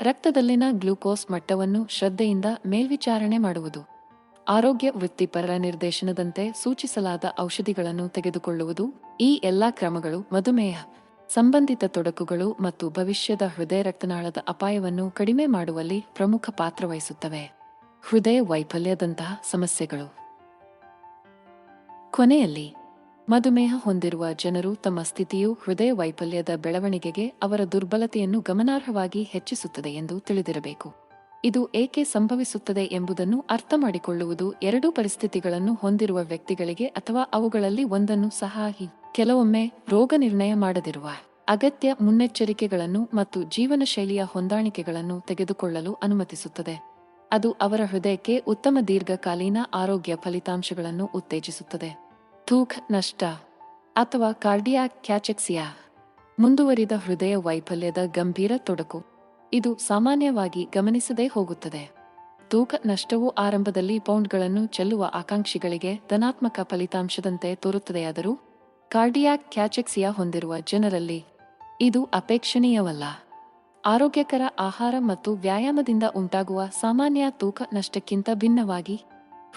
Speaker 2: ರಕ್ತದಲ್ಲಿನ ಗ್ಲೂಕೋಸ್ ಮಟ್ಟವನ್ನು ಶ್ರದ್ಧೆಯಿಂದ ಮೇಲ್ವಿಚಾರಣೆ ಮಾಡುವುದು. ಆರೋಗ್ಯ ವೃತ್ತಿಪರರ ನಿರ್ದೇಶನದಂತೆ ಸೂಚಿಸಲಾದ ಔಷಧಿಗಳನ್ನು ತೆಗೆದುಕೊಳ್ಳುವುದು. ಈ ಎಲ್ಲಾ ಕ್ರಮಗಳು ಮಧುಮೇಹ, ಸಂಬಂಧಿತ ತೊಡಕುಗಳು ಮತ್ತು ಭವಿಷ್ಯದ ಹೃದಯ ರಕ್ತನಾಳದ ಅಪಾಯವನ್ನು ಕಡಿಮೆ ಮಾಡುವಲ್ಲಿ ಪ್ರಮುಖ ಪಾತ್ರ ವಹಿಸುತ್ತವೆ. ಹೃದಯ ವೈಫಲ್ಯದಂತಹ ಸಮಸ್ಯೆಗಳು. ಕೊನೆಯಲ್ಲಿ, ಮಧುಮೇಹ ಹೊಂದಿರುವ ಜನರು ತಮ್ಮ ಸ್ಥಿತಿಯು ಹೃದಯ ವೈಫಲ್ಯದ ಬೆಳವಣಿಗೆಗೆ ಅವರ ದುರ್ಬಲತೆಯನ್ನು ಗಮನಾರ್ಹವಾಗಿ ಹೆಚ್ಚಿಸುತ್ತದೆ ಎಂದು ತಿಳಿದಿರಬೇಕು. ಇದು ಏಕೆ ಸಂಭವಿಸುತ್ತದೆ ಎಂಬುದನ್ನು ಅರ್ಥ ಮಾಡಿಕೊಳ್ಳುವುದು ಎರಡೂ ಪರಿಸ್ಥಿತಿಗಳನ್ನು ಹೊಂದಿರುವ ವ್ಯಕ್ತಿಗಳಿಗೆ ಅಥವಾ ಅವುಗಳಲ್ಲಿ ಒಂದನ್ನು ಸಹ ಕೆಲವೊಮ್ಮೆ ರೋಗ ನಿರ್ಣಯ ಮಾಡದಿರುವ ಅಗತ್ಯ ಮುನ್ನೆಚ್ಚರಿಕೆಗಳನ್ನು ಮತ್ತು ಜೀವನ ಶೈಲಿಯ ಹೊಂದಾಣಿಕೆಗಳನ್ನು ತೆಗೆದುಕೊಳ್ಳಲು ಅನುಮತಿಸುತ್ತದೆ. ಅದು ಅವರ ಹೃದಯಕ್ಕೆ ಉತ್ತಮ ದೀರ್ಘಕಾಲೀನ ಆರೋಗ್ಯ ಫಲಿತಾಂಶಗಳನ್ನು ಉತ್ತೇಜಿಸುತ್ತದೆ. ತೂಕ ನಷ್ಟ ಅಥವಾ ಕಾರ್ಡಿಯಾಕ್ ಕ್ಯಾಚೆಕ್ಸಿಯಾ ಮುಂದುವರಿದ ಹೃದಯ ವೈಫಲ್ಯದ ಗಂಭೀರ ತೊಡಕು. ಇದು ಸಾಮಾನ್ಯವಾಗಿ ಗಮನಿಸದೇ ಹೋಗುತ್ತದೆ. ತೂಕ ನಷ್ಟವು ಆರಂಭದಲ್ಲಿ ಪೌಂಡ್ಗಳನ್ನು ಚೆಲ್ಲುವ ಆಕಾಂಕ್ಷಿಗಳಿಗೆ ಧನಾತ್ಮಕ ಫಲಿತಾಂಶದಂತೆ ತೋರುತ್ತದೆಯಾದರೂ, ಕಾರ್ಡಿಯಾಕ್ ಕ್ಯಾಚೆಕ್ಸಿಯಾ ಹೊಂದಿರುವ ಜನರಲ್ಲಿ ಇದು ಅಪೇಕ್ಷಣೀಯವಲ್ಲ. ಆರೋಗ್ಯಕರ ಆಹಾರ ಮತ್ತು ವ್ಯಾಯಾಮದಿಂದ ಉಂಟಾಗುವ ಸಾಮಾನ್ಯ ತೂಕ ನಷ್ಟಕ್ಕಿಂತ ಭಿನ್ನವಾಗಿ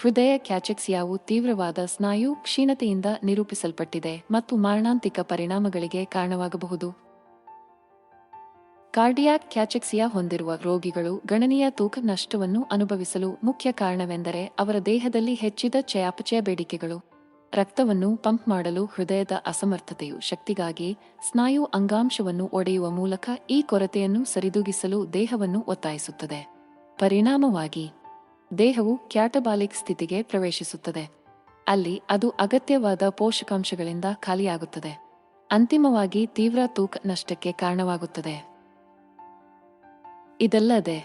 Speaker 2: ಹೃದಯ ಕ್ಯಾಚೆಕ್ಸಿಯಾವು ತೀವ್ರವಾದ ಸ್ನಾಯು ಕ್ಷೀಣತೆಯಿಂದ ನಿರೂಪಿಸಲ್ಪಟ್ಟಿದೆ ಮತ್ತು ಮಾರಣಾಂತಿಕ ಪರಿಣಾಮಗಳಿಗೆ ಕಾರಣವಾಗಬಹುದು. ಕಾರ್ಡಿಯಾಕ್ ಕ್ಯಾಚೆಕ್ಸಿಯಾ ಹೊಂದಿರುವ ರೋಗಿಗಳು ಗಣನೀಯ ತೂಕ ನಷ್ಟವನ್ನು ಅನುಭವಿಸಲು ಮುಖ್ಯ ಕಾರಣವೆಂದರೆ ಅವರ ದೇಹದಲ್ಲಿ ಹೆಚ್ಚಿದ ಚಯಾಪಚಯ ಬೇಡಿಕೆಗಳು. ರಕ್ತವನ್ನು ಪಂಪ್ ಮಾಡಲು ಹೃದಯದ ಅಸಮರ್ಥತೆಯು ಶಕ್ತಿಗಾಗಿ ಸ್ನಾಯು ಅಂಗಾಂಶವನ್ನು ಒಡೆಯುವ ಮೂಲಕ ಈ ಕೊರತೆಯನ್ನು ಸರಿದೂಗಿಸಲು ದೇಹವನ್ನು ಒತ್ತಾಯಿಸುತ್ತದೆ. ಪರಿಣಾಮವಾಗಿ ದೇಹವು ಕ್ಯಾಟಬಾಲಿಕ್ ಸ್ಥಿತಿಗೆ ಪ್ರವೇಶಿಸುತ್ತದೆ. ಅಲ್ಲಿ ಅದು ಅಗತ್ಯವಾದ ಪೋಷಕಾಂಶಗಳಿಂದ ಖಾಲಿಯಾಗುತ್ತದೆ. ಅಂತಿಮವಾಗಿ ತೀವ್ರ ತೂಕ ನಷ್ಟಕ್ಕೆ ಕಾರಣವಾಗುತ್ತದೆ. ಇದಲ್ಲದೆ,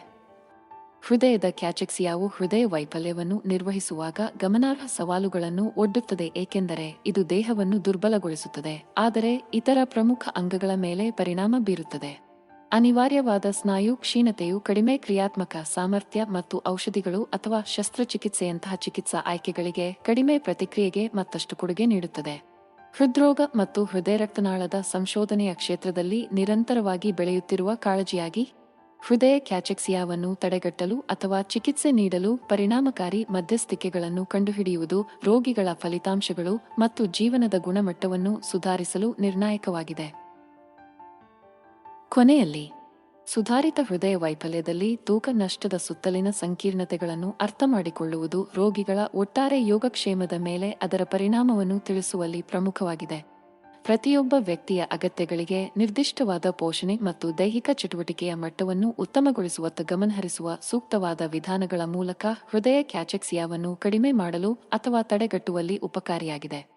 Speaker 2: ಹೃದಯದ ಕ್ಯಾಚೆಕ್ಸಿಯಾವು ಹೃದಯ ವೈಫಲ್ಯವನ್ನು ನಿರ್ವಹಿಸುವಾಗ ಗಮನಾರ್ಹ ಸವಾಲುಗಳನ್ನು ಒಡ್ಡುತ್ತದೆ, ಏಕೆಂದರೆ ಇದು ದೇಹವನ್ನು ದುರ್ಬಲಗೊಳಿಸುತ್ತದೆ, ಆದರೆ ಇತರ ಪ್ರಮುಖ ಅಂಗಗಳ ಮೇಲೆ ಪರಿಣಾಮ ಬೀರುತ್ತದೆ. ಅನಿವಾರ್ಯವಾದ ಸ್ನಾಯು, ಕ್ಷೀಣತೆಯು, ಕಡಿಮೆ ಕ್ರಿಯಾತ್ಮಕ ಸಾಮರ್ಥ್ಯ ಮತ್ತು ಔಷಧಿಗಳು ಅಥವಾ ಶಸ್ತ್ರಚಿಕಿತ್ಸೆಯಂತಹ ಚಿಕಿತ್ಸಾ ಆಯ್ಕೆಗಳಿಗೆ ಕಡಿಮೆ ಪ್ರತಿಕ್ರಿಯೆಗೆ ಮತ್ತಷ್ಟು ಕೊಡುಗೆ ನೀಡುತ್ತದೆ. ಹೃದ್ರೋಗ ಮತ್ತು ಹೃದಯ ರಕ್ತನಾಳದ ಸಂಶೋಧನೆಯ ಕ್ಷೇತ್ರದಲ್ಲಿ ನಿರಂತರವಾಗಿ ಬೆಳೆಯುತ್ತಿರುವ ಕಾಳಜಿಯಾಗಿ, ಹೃದಯ ಕ್ಯಾಚೆಕ್ಸಿಯಾವನ್ನು ತಡೆಗಟ್ಟಲು ಅಥವಾ ಚಿಕಿತ್ಸೆ ನೀಡಲು ಪರಿಣಾಮಕಾರಿ ಮಧ್ಯಸ್ಥಿಕೆಗಳನ್ನು ಕಂಡುಹಿಡಿಯುವುದು ರೋಗಿಗಳ ಫಲಿತಾಂಶಗಳು ಮತ್ತು ಜೀವನದ ಗುಣಮಟ್ಟವನ್ನು ಸುಧಾರಿಸಲು ನಿರ್ಣಾಯಕವಾಗಿದೆ. ಕೊನೆಯಲ್ಲಿ, ಸುಧಾರಿತ ಹೃದಯ ವೈಫಲ್ಯದಲ್ಲಿ ತೂಕ ನಷ್ಟದ ಸುತ್ತಲಿನ ಸಂಕೀರ್ಣತೆಗಳನ್ನು ಅರ್ಥಮಾಡಿಕೊಳ್ಳುವುದು ರೋಗಿಗಳ ಒಟ್ಟಾರೆ ಯೋಗಕ್ಷೇಮದ ಮೇಲೆ ಅದರ ಪರಿಣಾಮವನ್ನು ತಿಳಿಸುವಲ್ಲಿ ಪ್ರಮುಖವಾಗಿದೆ. ಪ್ರತಿಯೊಬ್ಬ ವ್ಯಕ್ತಿಯ ಅಗತ್ಯಗಳಿಗೆ ನಿರ್ದಿಷ್ಟವಾದ ಪೋಷಣೆ ಮತ್ತು ದೈಹಿಕ ಚಟುವಟಿಕೆಯ ಮಟ್ಟವನ್ನು ಉತ್ತಮಗೊಳಿಸುವತ್ತ ಗಮನಹರಿಸುವ ಸೂಕ್ತವಾದ ವಿಧಾನಗಳ ಮೂಲಕ ಹೃದಯ ಕ್ಯಾಚೆಕ್ಸಿಯಾವನ್ನು ಕಡಿಮೆ ಮಾಡಲು ಅಥವಾ ತಡೆಗಟ್ಟುವಲ್ಲಿ ಉಪಕಾರಿಯಾಗಿದೆ.